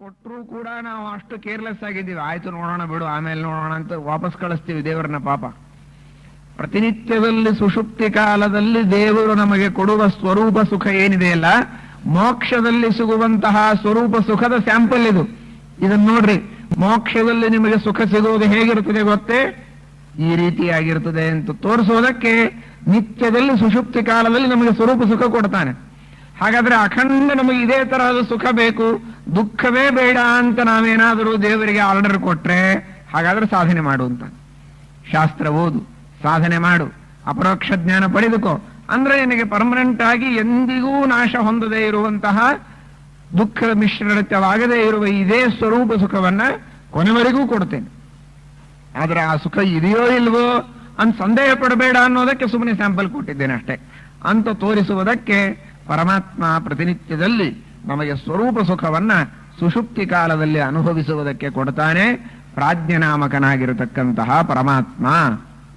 ಕೊಟ್ಟರು ಕೂಡ ನಾವು ಅಷ್ಟು ಕೇರ್ಲೆಸ್ ಆಗಿದ್ದೀವಿ. ಆಯ್ತು ನೋಡೋಣ ಬಿಡು, ಆಮೇಲೆ ನೋಡೋಣ ಅಂತ ವಾಪಸ್ ಕಳಿಸ್ತೀವಿ ದೇವರನ್ನ ಪಾಪ. ಪ್ರತಿನಿತ್ಯದಲ್ಲಿ ಸುಷುಪ್ತಿ ಕಾಲದಲ್ಲಿ ದೇವರು ನಮಗೆ ಕೊಡುವ ಸ್ವರೂಪ ಸುಖ ಏನಿದೆಯಲ್ಲ ಮೋಕ್ಷದಲ್ಲಿ ಸಿಗುವಂತಹ ಸ್ವರೂಪ ಸುಖದ ಸ್ಯಾಂಪಲ್ ಇದು. ಇದನ್ನ ನೋಡ್ರಿ, ಮೋಕ್ಷದಲ್ಲಿ ನಿಮಗೆ ಸುಖ ಸಿಗುವುದು ಹೇಗಿರುತ್ತದೆ ಗೊತ್ತೇ? ಈ ರೀತಿಯಾಗಿರುತ್ತದೆ ಅಂತ ತೋರಿಸೋದಕ್ಕೆ ನಿತ್ಯದಲ್ಲಿ ಸುಷುಪ್ತಿ ಕಾಲದಲ್ಲಿ ನಮಗೆ ಸ್ವರೂಪ ಸುಖ ಕೊಡ್ತಾನೆ. ಹಾಗಾದ್ರೆ ಅಖಂಡ ನಮಗೆ ಇದೇ ತರಹದ ಸುಖ ಬೇಕು, ದುಃಖವೇ ಬೇಡ ಅಂತ ನಾವೇನಾದರೂ ದೇವರಿಗೆ ಆರ್ಡರ್ ಕೊಟ್ರೆ ಹಾಗಾದ್ರೆ ಸಾಧನೆ ಮಾಡು ಅಂತ. ಶಾಸ್ತ್ರ ಓದು, ಸಾಧನೆ ಮಾಡು, ಅಪರೋಕ್ಷ ಜ್ಞಾನ ಪಡೆದುಕೋ. ಅಂದ್ರೆ ನಿನಗೆ ಪರ್ಮನೆಂಟ್ ಆಗಿ ಎಂದಿಗೂ ನಾಶ ಹೊಂದದೇ ಇರುವಂತಹ ದುಃಖ ಮಿಶ್ರಣತ್ಯವಾಗದೇ ಇರುವ ಇದೇ ಸ್ವರೂಪ ಸುಖವನ್ನ ಕೊನೆವರೆಗೂ ಕೊಡ್ತೇನೆ. ಆದ್ರೆ ಆ ಸುಖ ಇದೆಯೋ ಇಲ್ವೋ ಅಂತ ಸಂದೇಹ ಪಡಬೇಡ ಅನ್ನೋದಕ್ಕೆ ಸುಮ್ಮನೆ ಸ್ಯಾಂಪಲ್ ಕೊಟ್ಟಿದ್ದೇನೆ ಅಷ್ಟೇ ಅಂತ ತೋರಿಸುವುದಕ್ಕೆ ಪರಮಾತ್ಮ ಪ್ರತಿನಿತ್ಯದಲ್ಲಿ ನಮಗೆ ಸ್ವರೂಪ ಸುಖವನ್ನ ಸುಷುಪ್ತಿ ಕಾಲದಲ್ಲಿ ಅನುಭವಿಸುವುದಕ್ಕೆ ಕೊಡ್ತಾನೆ, ಪ್ರಾಜ್ಞನಾಮಕನಾಗಿರತಕ್ಕಂತಹ ಪರಮಾತ್ಮ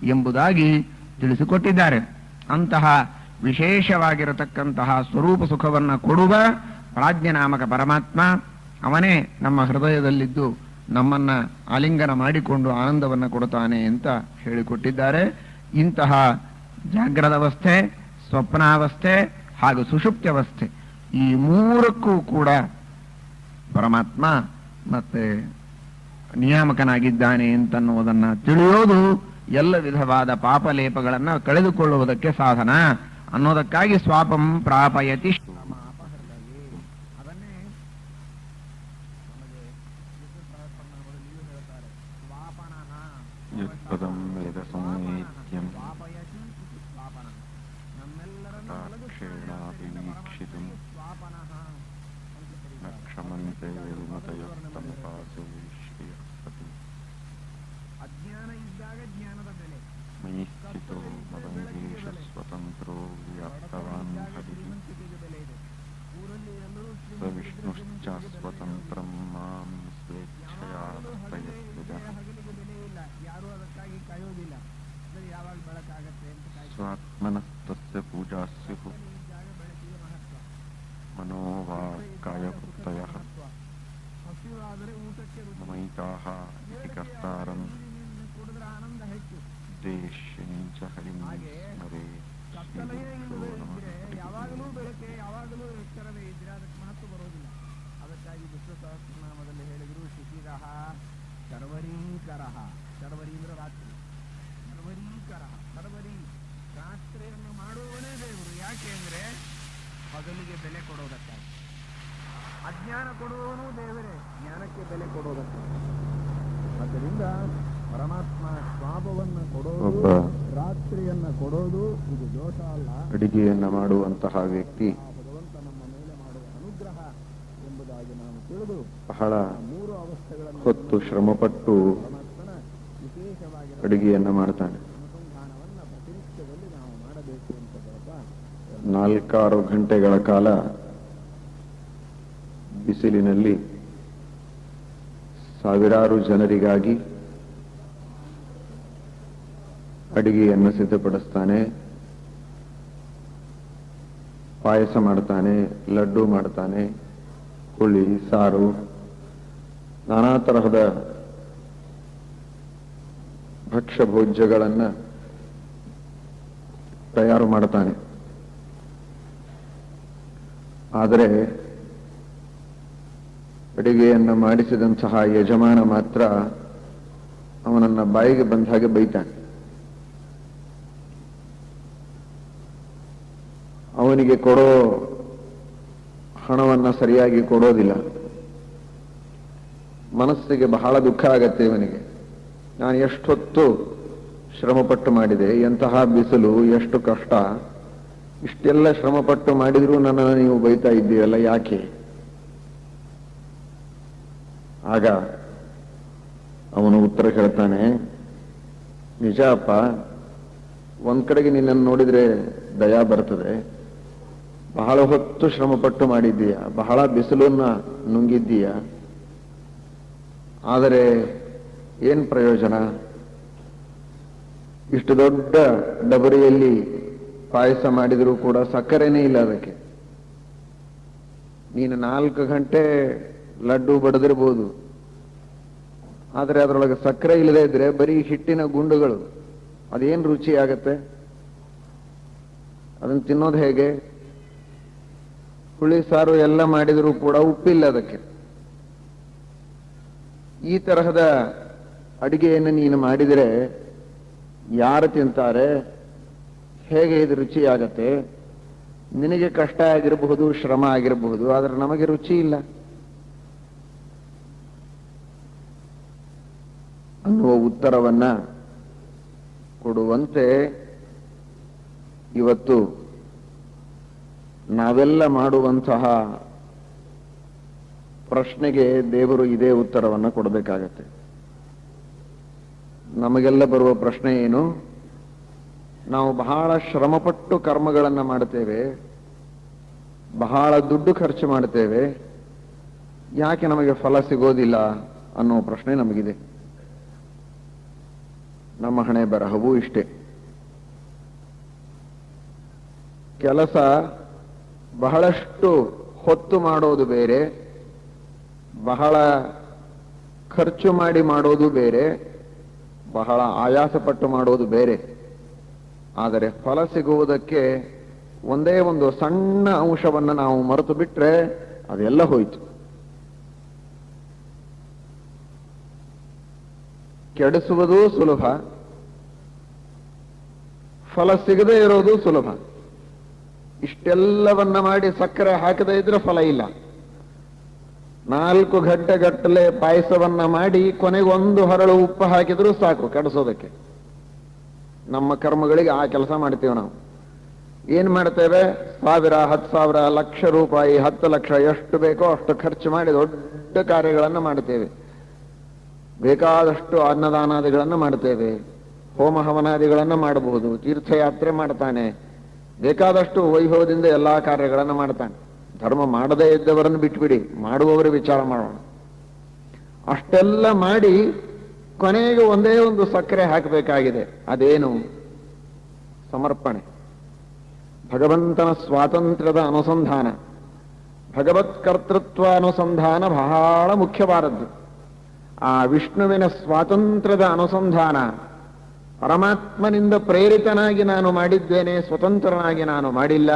ಎಂಬುದಾಗಿ ತಿಳಿಸಿಕೊಟ್ಟಿದ್ದಾರೆ. ಅಂತಹ ವಿಶೇಷವಾಗಿರತಕ್ಕಂತಹ ಸ್ವರೂಪ ಸುಖವನ್ನ ಕೊಡುವ ಪ್ರಾಜ್ಞನಾಮಕ ಪರಮಾತ್ಮ ಅವನೇ ನಮ್ಮ ಹೃದಯದಲ್ಲಿದ್ದು ನಮ್ಮನ್ನ ಆಲಿಂಗನ ಮಾಡಿಕೊಂಡು ಆನಂದವನ್ನ ಕೊಡುತ್ತಾನೆ ಅಂತ ಹೇಳಿಕೊಟ್ಟಿದ್ದಾರೆ. ಇಂತಹ ಜಾಗ್ರದವಸ್ಥೆ ಸ್ವಪ್ನಾವಸ್ಥೆ ಹಾಗೂ ಸುಷುಪ್ತ್ಯವಸ್ಥೆ ಈ ಮೂರಕ್ಕೂ ಕೂಡ ಪರಮಾತ್ಮ ಮತ್ತೆ ನಿಯಾಮಕನಾಗಿದ್ದಾನೆ ಅಂತನ್ನುವುದನ್ನು ತಿಳಿಯೋದು ಎಲ್ಲ ವಿಧವಾದ ಪಾಪಲೇಪಗಳನ್ನು ಕಳೆದುಕೊಳ್ಳುವುದಕ್ಕೆ ಸಾಧನ. ಅನ್ನೋದಕ್ಕಾಗಿ ಸ್ವಾಪಂ ಪ್ರಾಪಯತಿ. ನಮ್ಮೆಲ್ಲರನ್ನು क्षेणाभिवीक्षितुं न क्षमन्ते मतयुक्तमुपासये ಶರ್ವರೀಕರಃ. ಶರ್ವರಿ ಅಂದ್ರೆ ರಾತ್ರಿ. ಶರ್ವರೀಕರ. ಶರ್ವರಿ ರಾತ್ರಿಯನ್ನು ಮಾಡುವವನೇ ದೇವರು. ಯಾಕೆ ಅಂದ್ರೆ ಹಗಲಿಗೆ ಬೆಲೆ ಕೊಡೋದಕ್ಕಾಗಿ. ಅಜ್ಞಾನ ಕೊಡುವವನು ದೇವರೇ. ಜ್ಞಾನಕ್ಕೆ ಬೆಲೆ ಕೊಡೋದಕ್ಕಾಗಿ. ಆದ್ದರಿಂದ ಪರಮಾತ್ಮ ಸ್ವಾಭವನ್ನ ಕೊಡೋದು ರಾತ್ರಿಯನ್ನು ರಾತ್ರಿಯನ್ನ ಕೊಡೋದು ಇದು ದೋಷ ಅಲ್ಲ. ಅಡಿಗೆಯನ್ನ ಮಾಡುವಂತಹ ವ್ಯಕ್ತಿ ಆ ಭಗವಂತ ನಮ್ಮ ಮೇಲೆ ಮಾಡುವ ಅನುಗ್ರಹ ಎಂಬುದಾಗಿ ನಾವು ತಿಳಿದು ಬಹಳ ಹೊತ್ತು ಶ್ರಮಪಟ್ಟು ಅಡುಗೆಯನ್ನ ಮಾಡ್ತಾನೆ. ನಾಲ್ಕಾರು ಗಂಟೆಗಳ ಕಾಲ ಬಿಸಿಲಿನಲ್ಲಿ ಸಾವಿರಾರು ಜನರಿಗಾಗಿ ಅಡಿಗೆಯನ್ನು ಸಿದ್ಧಪಡಿಸ್ತಾನೆ ಪಾಯಸ ಮಾಡ್ತಾನೆ ಲಡ್ಡು ಮಾಡ್ತಾನೆ ಹುಳಿ ಸಾರು, ನಾನಾ ತರಹದ ಭಕ್ಷ್ಯ ಭೋಜ್ಯಗಳನ್ನು ತಯಾರು ಮಾಡ್ತಾನೆ. ಆದರೆ ಅಡಿಗೆಯನ್ನು ಮಾಡಿಸಿದಂತಹ ಯಜಮಾನ ಮಾತ್ರ ಅವನನ್ನ ಬಾಯಿಗೆ ಬಂದ ಹಾಗೆ ಬೈತಾನೆ. ಅವನಿಗೆ ಕೊಡೋ ಹಣವನ್ನ ಸರಿಯಾಗಿ ಕೊಡೋದಿಲ್ಲ. ಮನಸ್ಸಿಗೆ ಬಹಳ ದುಃಖ ಆಗತ್ತೆ ಇವನಿಗೆ. ನಾನು ಎಷ್ಟೊತ್ತು ಶ್ರಮಪಟ್ಟು ಮಾಡಿದೆ, ಎಂತಹ ಬಿಸಿಲು, ಎಷ್ಟು ಕಷ್ಟ. ಇಷ್ಟೆಲ್ಲ ಶ್ರಮಪಟ್ಟು ಮಾಡಿದ್ರು ನನ್ನನ್ನು ನೀವು ಬೈತಾ ಇದ್ದೀರಲ್ಲ, ಯಾಕೆ? ಆಗ ಅವನು ಉತ್ತರ ಹೇಳ್ತಾನೆ, ನಿಜ ಅಪ್ಪ, ಒಂದ್ ಕಡೆಗೆ ನಿನ್ನನ್ನು ನೋಡಿದ್ರೆ ದಯಾ ಬರ್ತದೆ ಬಹಳ ಹೊತ್ತು ಶ್ರಮಪಟ್ಟು ಮಾಡಿದ್ದೀಯ? ಬಹಳ ಬಿಸಿಲನ್ನ ನುಂಗಿದ್ದೀಯ? ಆದರೆ ಏನ್ ಪ್ರಯೋಜನ? ಇಷ್ಟು ದೊಡ್ಡ ಡಬರಿಯಲ್ಲಿ ಪಾಯಸ ಮಾಡಿದರೂ ಕೂಡ ಸಕ್ಕರೆನೇ ಇಲ್ಲ ಅದಕ್ಕೆ. ನೀನು ನಾಲ್ಕು ಗಂಟೆ ಲಡ್ಡು ಬಡದಿರ್ಬೋದು. ಆದರೆ ಅದರೊಳಗೆ ಸಕ್ಕರೆ ಇಲ್ಲದೇ ಇದ್ರೆ ಬರೀ ಹಿಟ್ಟಿನ ಗುಂಡುಗಳು. ಅದೇನು ರುಚಿ ಆಗತ್ತೆ ಅದನ್ನು ತಿನ್ನೋದು ಹೇಗೆ? ಹುಳಿ ಸಾರು ಎಲ್ಲ ಮಾಡಿದರೂ ಕೂಡ ಉಪ್ಪಿಲ್ಲ ಅದಕ್ಕೆ. ಈ ತರಹದ ಅಡಿಗೆಯನ್ನು ನೀನು ಮಾಡಿದರೆ ಯಾರು ತಿಂತಾರೆ? ಹೇಗೆ ಇದು ರುಚಿ ಆಗತ್ತೆ ನಿನಗೆ ಕಷ್ಟ ಆಗಿರಬಹುದು, ಶ್ರಮ ಆಗಿರಬಹುದು, ಆದರೆ ನಮಗೆ ರುಚಿ ಇಲ್ಲ. ಅನ್ನುವ ಉತ್ತರವನ್ನ ಕೊಡುವಂತೆ ಇವತ್ತು ನಾವೆಲ್ಲ ಮಾಡುವಂತಹ ಪ್ರಶ್ನೆಗೆ ದೇವರು ಇದೇ ಉತ್ತರವನ್ನು ಕೊಡಬೇಕಾಗತ್ತೆ. ನಮಗೆಲ್ಲ ಬರುವ ಪ್ರಶ್ನೆ ಏನು? ನಾವು ಬಹಳ ಶ್ರಮಪಟ್ಟು ಕರ್ಮಗಳನ್ನು ಮಾಡ್ತೇವೆ, ಬಹಳ ದುಡ್ಡು ಖರ್ಚು ಮಾಡ್ತೇವೆ, ಯಾಕೆ ನಮಗೆ ಫಲ ಸಿಗೋದಿಲ್ಲ ಅನ್ನೋ ಪ್ರಶ್ನೆ ನಮಗಿದೆ. ನಮ್ಮ ಹಣೆ ಬರಹವೂ ಇಷ್ಟೇ. ಕೆಲಸ ಬಹಳಷ್ಟು ಹೊತ್ತು ಮಾಡೋದು ಬೇರೆ, ಬಹಳ ಖರ್ಚು ಮಾಡಿ ಮಾಡೋದು ಬೇರೆ, ಬಹಳ ಆಯಾಸಪಟ್ಟು ಮಾಡೋದು ಬೇರೆ. ಆದರೆ ಫಲ ಸಿಗುವುದಕ್ಕೆ ಒಂದೇ ಒಂದು ಸಣ್ಣ ಅಂಶವನ್ನು ನಾವು ಮರೆತು ಬಿಟ್ರೆ ಅದೆಲ್ಲ ಹೋಯಿತು. ಕೆಡಿಸುವುದೂ ಸುಲಭ, ಫಲ ಸಿಗದೇ ಇರೋದು ಸುಲಭ. ಇಷ್ಟೆಲ್ಲವನ್ನ ಮಾಡಿ ಸಕ್ಕರೆ ಹಾಕದೇ ಇದ್ರೆ ಫಲ ಇಲ್ಲ. ನಾಲ್ಕು ಗಂಟೆ ಗಟ್ಟಲೆ ಪಾಯಸವನ್ನ ಮಾಡಿ ಕೊನೆಗೆ ಒಂದು ಹರಳು ಉಪ್ಪು ಹಾಕಿದ್ರೂ ಸಾಕು ಕೆಡಿಸೋದಕ್ಕೆ. ನಮ್ಮ ಕರ್ಮಗಳಿಗೆ ಆ ಕೆಲಸ ಮಾಡ್ತೀವಿ ನಾವು. ಏನ್ ಮಾಡ್ತೇವೆ? ಸಾವಿರ, ಹತ್ತು ಸಾವಿರ, ಲಕ್ಷ ರೂಪಾಯಿ, ಹತ್ತು ಲಕ್ಷ ಎಷ್ಟು ಬೇಕೋ ಅಷ್ಟು ಖರ್ಚು ಮಾಡಿ ದೊಡ್ಡ ಕಾರ್ಯಗಳನ್ನು ಮಾಡ್ತೇವೆ. ಬೇಕಾದಷ್ಟು ಅನ್ನದಾನಾದಿಗಳನ್ನು ಮಾಡ್ತೇವೆ. ಹೋಮ ಹವನಾದಿಗಳನ್ನು ಮಾಡಬಹುದು. ತೀರ್ಥಯಾತ್ರೆ ಮಾಡ್ತಾನೆ. ಬೇಕಾದಷ್ಟು ವೈಭವದಿಂದ ಎಲ್ಲಾ ಕಾರ್ಯಗಳನ್ನು ಮಾಡ್ತಾನೆ. ಧರ್ಮ ಮಾಡದೇ ಇದ್ದವರನ್ನು ಬಿಟ್ಬಿಡಿ, ಮಾಡುವವರ ವಿಚಾರ ಮಾಡೋಣ. ಅಷ್ಟೆಲ್ಲ ಮಾಡಿ ಕೊನೆಗೆ ಒಂದೇ ಒಂದು ಸಕ್ಕರೆ ಹಾಕಬೇಕಾಗಿದೆ. ಅದೇನು? ಸಮರ್ಪಣೆ. ಭಗವಂತನ ಸ್ವಾತಂತ್ರ್ಯದ ಅನುಸಂಧಾನ. ಭಗವತ್ ಕರ್ತೃತ್ವ ಅನುಸಂಧಾನ ಬಹಳ ಮುಖ್ಯವಾದದ್ದು. ಆ ವಿಷ್ಣುವಿನ ಸ್ವಾತಂತ್ರ್ಯದ ಅನುಸಂಧಾನ ಪರಮಾತ್ಮನಿಂದ ಪ್ರೇರಿತನಾಗಿ ನಾನು ಮಾಡಿದ್ದೇನೆ, ಸ್ವತಂತ್ರನಾಗಿ ನಾನು ಮಾಡಿಲ್ಲ.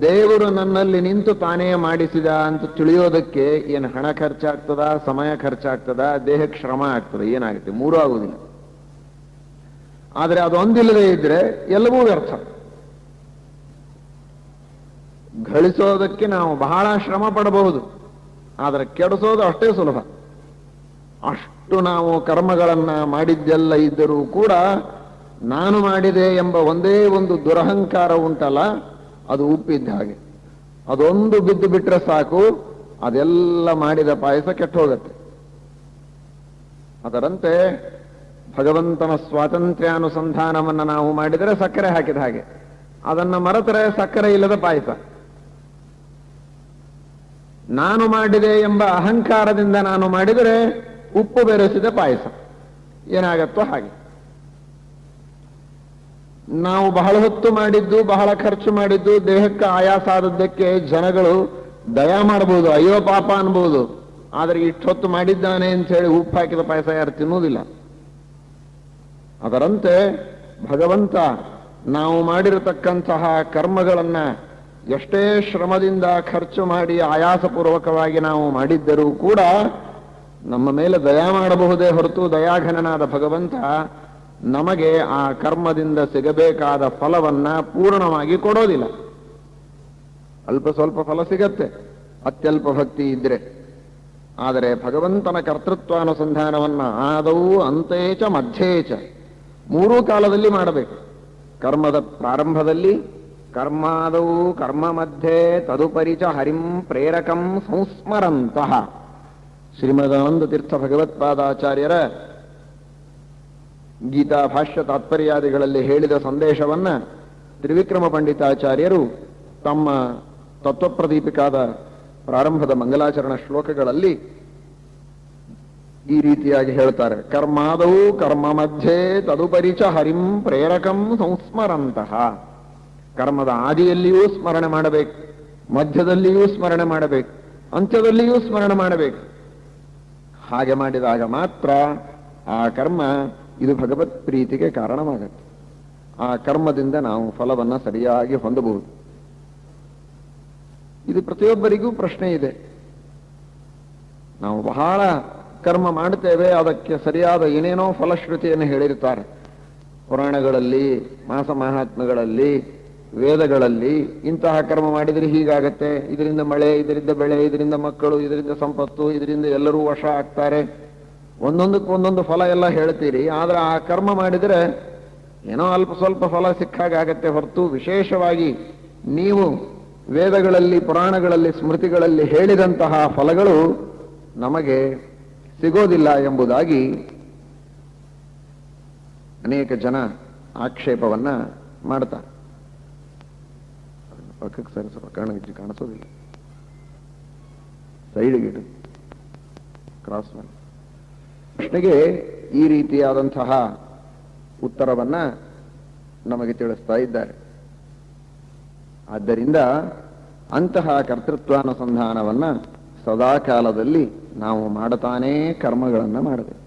ದೇವರು ನನ್ನಲ್ಲಿ ನಿಂತು ತಾನೇ ಮಾಡಿಸಿದ ಅಂತ ತಿಳಿಯೋದಕ್ಕೆ ಏನು ಹಣ ಖರ್ಚಾಗ್ತದ, ಸಮಯ ಖರ್ಚಾಗ್ತದ ದೇಹಕ್ಕೆ ಶ್ರಮ ಆಗ್ತದ, ಏನಾಗುತ್ತೆ? ಮೂರೂ ಆಗುವುದಿಲ್ಲ. ಆದರೆ ಅದೊಂದಿಲ್ಲದೆ ಇದ್ರೆ ಎಲ್ಲವೂ ವ್ಯರ್ಥ. ಗಳಿಸೋದಕ್ಕೆ ನಾವು ಬಹಳ ಶ್ರಮ ಪಡಬಹುದು. ಆದರೆ ಕೆಡಿಸೋದು ಅಷ್ಟೇ ಸುಲಭ. ಅಷ್ಟು ನಾವು ಕರ್ಮಗಳನ್ನು ಮಾಡಿದ್ದೆಲ್ಲ ಇದ್ದರೂ ಕೂಡ ನಾನು ಮಾಡಿದೆ ಎಂಬ ಒಂದೇ ಒಂದು ದುರಹಂಕಾರ ಉಂಟಲ್ಲ, ಅದು ಉಪ್ಪಿದ್ದ ಹಾಗೆ. ಅದೊಂದು ಬಿದ್ದು ಬಿಟ್ರೆ ಸಾಕು, ಅದೆಲ್ಲ ಮಾಡಿದ ಪಾಯಸ ಕೆಟ್ಟು ಹೋಗುತ್ತೆ ಅದರಂತೆ ಭಗವಂತನ ಸ್ವಾತಂತ್ರ್ಯಾನುಸಂಧಾನವನ್ನು ನಾವು ಮಾಡಿದರೆ ಸಕ್ಕರೆ ಹಾಕಿದ ಹಾಗೆ. ಅದನ್ನ ಮರೆತರೆ ಸಕ್ಕರೆ ಇಲ್ಲದ ಪಾಯಸ. ನಾನು ಮಾಡಿದೆ ಎಂಬ ಅಹಂಕಾರದಿಂದ ನಾನು ಮಾಡಿದರೆ ಉಪ್ಪು ಬೆರೆಸಿದ ಪಾಯಸ. ಏನಾಗತ್ತೋ ಹಾಗೆ. ನಾವು ಬಹಳ ಹೊತ್ತು ಮಾಡಿದ್ದು, ಬಹಳ ಖರ್ಚು ಮಾಡಿದ್ದು, ದೇಹಕ್ಕೆ ಆಯಾಸ ಆದದ್ದಕ್ಕೆ ಜನಗಳು ದಯಾ ಮಾಡಬಹುದು ಅಯ್ಯೋ ಪಾಪ ಅನ್ಬಹುದು ಆದರೆ ಇಷ್ಟೊತ್ತು ಮಾಡಿದ್ದಾನೆ ಅಂತ ಹೇಳಿ ಉಪ್ಪು ಹಾಕಿದ ಪಾಯಸ ಯಾರು ತಿನ್ನುವುದಿಲ್ಲ. ಅದರಂತೆ ಭಗವಂತ ನಾವು ಮಾಡಿರತಕ್ಕಂತಹ ಕರ್ಮಗಳನ್ನ ಎಷ್ಟೇ ಶ್ರಮದಿಂದ ಖರ್ಚು ಮಾಡಿ ಆಯಾಸಪೂರ್ವಕವಾಗಿ ನಾವು ಮಾಡಿದ್ದರೂ ಕೂಡ ನಮ್ಮ ಮೇಲೆ ದಯಾ ಮಾಡಬಹುದೇ ಹೊರತು ದಯಾಘನನಾದ ಭಗವಂತ ನಮಗೆ ಆ ಕರ್ಮದಿಂದ ಸಿಗಬೇಕಾದ ಫಲವನ್ನ ಪೂರ್ಣವಾಗಿ ಕೊಡೋದಿಲ್ಲ. ಅಲ್ಪ ಸ್ವಲ್ಪ ಫಲ ಸಿಗತ್ತೆ, ಅತ್ಯಲ್ಪ ಭಕ್ತಿ ಇದ್ರೆ. ಆದರೆ ಭಗವಂತನ ಕರ್ತೃತ್ವಾನುಸಂಧಾನವನ್ನ ಆದವು ಅಂತೇಚ ಮಧ್ಯೇಚ ಮೂರೂ ಕಾಲದಲ್ಲಿ ಮಾಡಬೇಕು. ಕರ್ಮದ ಪ್ರಾರಂಭದಲ್ಲಿ, ಕರ್ಮಾದವು ಕರ್ಮ ಮಧ್ಯೆ ತದುಪರಿಚ ಹರಿಂ ಪ್ರೇರಕಂ ಸಂಸ್ಮರಂತಹ ಶ್ರೀಮದಾನಂದ ತೀರ್ಥ ಭಗವತ್ಪಾದಾಚಾರ್ಯರ ಗೀತಾ ಭಾಷ್ಯ ತಾತ್ಪರ್ಯಾದಿಗಳಲ್ಲಿ ಹೇಳಿದ ಸಂದೇಶವನ್ನ ತ್ರಿವಿಕ್ರಮ ಪಂಡಿತಾಚಾರ್ಯರು ತಮ್ಮ ತತ್ವಪ್ರದೀಪಿಕಾದ ಪ್ರಾರಂಭದ ಮಂಗಲಾಚರಣ ಶ್ಲೋಕಗಳಲ್ಲಿ ಈ ರೀತಿಯಾಗಿ ಹೇಳ್ತಾರೆ. ಕರ್ಮಾದವು ಕರ್ಮ ಮಧ್ಯೆ ತದುಪರಿಚ ಹರಿಂ ಪ್ರೇರಕಂ ಸಂಸ್ಮರಂತಹ ಕರ್ಮದ ಆದಿಯಲ್ಲಿಯೂ ಸ್ಮರಣೆ ಮಾಡಬೇಕು, ಮಧ್ಯದಲ್ಲಿಯೂ ಸ್ಮರಣೆ ಮಾಡಬೇಕು, ಅಂತ್ಯದಲ್ಲಿಯೂ ಸ್ಮರಣೆ ಮಾಡಬೇಕು. ಹಾಗೆ ಮಾಡಿದಾಗ ಮಾತ್ರ ಆ ಕರ್ಮ ಇದು ಭಗವತ್ ಪ್ರೀತಿಗೆ ಕಾರಣವಾಗತ್ತೆ. ಆ ಕರ್ಮದಿಂದ ನಾವು ಫಲವನ್ನ ಸರಿಯಾಗಿ ಹೊಂದಬಹುದು. ಇದು ಪ್ರತಿಯೊಬ್ಬರಿಗೂ ಪ್ರಶ್ನೆ ಇದೆ. ನಾವು ಬಹಳ ಕರ್ಮ ಮಾಡುತ್ತೇವೆ, ಅದಕ್ಕೆ ಸರಿಯಾದ ಏನೇನೋ ಫಲಶ್ರುತಿಯನ್ನು ಹೇಳಿರುತ್ತಾರೆ. ಪುರಾಣಗಳಲ್ಲಿ, ಮಾಸ ಮಹಾತ್ಮಗಳಲ್ಲಿ ವೇದಗಳಲ್ಲಿ ಇಂತಹ ಕರ್ಮ ಮಾಡಿದರೆ ಹೀಗಾಗತ್ತೆ. ಇದರಿಂದ ಮಳೆ, ಇದರಿಂದ ಬೆಳೆ, ಇದರಿಂದ ಮಕ್ಕಳು, ಇದರಿಂದ ಸಂಪತ್ತು, ಇದರಿಂದ ಎಲ್ಲರೂ ವಶ ಆಗ್ತಾರೆ. ಒಂದೊಂದಕ್ಕೆ ಒಂದೊಂದು ಫಲ ಎಲ್ಲ ಹೇಳ್ತೀರಿ. ಆದರೆ ಆ ಕರ್ಮ ಮಾಡಿದರೆ ಏನೋ ಅಲ್ಪ ಸ್ವಲ್ಪ ಫಲ ಸಿಕ್ಕಾಗತ್ತೆ ಹೊರತು ವಿಶೇಷವಾಗಿ ನೀವು ವೇದಗಳಲ್ಲಿ, ಪುರಾಣಗಳಲ್ಲಿ, ಸ್ಮೃತಿಗಳಲ್ಲಿ ಹೇಳಿದಂತಹ ಫಲಗಳು ನಮಗೆ ಸಿಗೋದಿಲ್ಲ ಎಂಬುದಾಗಿ ಅನೇಕ ಜನ ಆಕ್ಷೇಪವನ್ನ ಮಾಡ್ತಾರೆ. ಪಕ್ಕಕ್ಕೆ ಸರಿಸೋ ಕಾರಣ ಕಾಣಿಸೋದಿಲ್ಲ. ಸೈಡ್ಗೆ ಇಡು. ಕ್ರಾಸ್ ಮಾಡಿ. ಪ್ರಶ್ನೆಗೆ ಈ ರೀತಿಯಾದಂತಹ ಉತ್ತರವನ್ನ ನಮಗೆ ತಿಳಿಸ್ತಾ ಇದ್ದಾರೆ. ಆದ್ದರಿಂದ ಅಂತಹ ಕರ್ತೃತ್ವಾನುಸಂಧಾನವನ್ನ ಸದಾ ಕಾಲದಲ್ಲಿ ನಾವು ಮಾಡತಾನೇ ಕರ್ಮಗಳನ್ನು ಮಾಡಬೇಕು.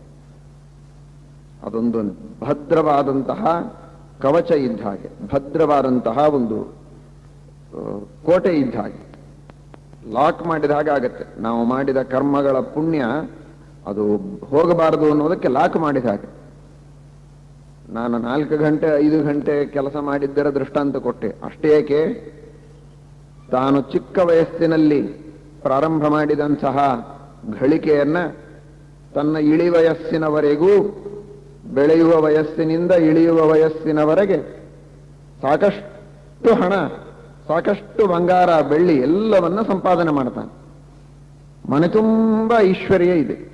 ಅದೊಂದು ಭದ್ರವಾದಂತಹ ಕವಚ ಇದ್ದ ಹಾಗೆ, ಭದ್ರವಾದಂತಹ ಒಂದು ಕೋಟೆ ಇದ್ದ ಹಾಗೆ. ಲಾಕ್ ಮಾಡಿದ ಹಾಗೆ ಆಗತ್ತೆ. ನಾವು ಮಾಡಿದ ಕರ್ಮಗಳ ಪುಣ್ಯ ಅದು ಹೋಗಬಾರದು ಅನ್ನೋದಕ್ಕೆ ಲಾಕ್ ಮಾಡಿದ ಹಾಗೆ. ನಾನು ನಾಲ್ಕು ಗಂಟೆ, ಐದು ಗಂಟೆ ಕೆಲಸ ಮಾಡಿದ್ದರ ದೃಷ್ಟಾಂತ ಕೊಟ್ಟೆ. ಅಷ್ಟೇಕೆ ತಾನು ಚಿಕ್ಕ ವಯಸ್ಸಿನಲ್ಲಿ ಪ್ರಾರಂಭ ಮಾಡಿದಂತಹ ಗಳಿಕೆಯನ್ನ ತನ್ನ ಇಳಿ ವಯಸ್ಸಿನವರೆಗೂ ಬೆಳೆಯುವ ವಯಸ್ಸಿನಿಂದ ಇಳಿಯುವ ವಯಸ್ಸಿನವರೆಗೆ ಸಾಕಷ್ಟು ಹಣ ಸಾಕಷ್ಟು ಬಂಗಾರ, ಬೆಳ್ಳಿ ಎಲ್ಲವನ್ನ ಸಂಪಾದನೆ ಮಾಡ್ತಾನೆ. ಮನೆ ತುಂಬ ಐಶ್ವರ್ಯ ಇದೆ.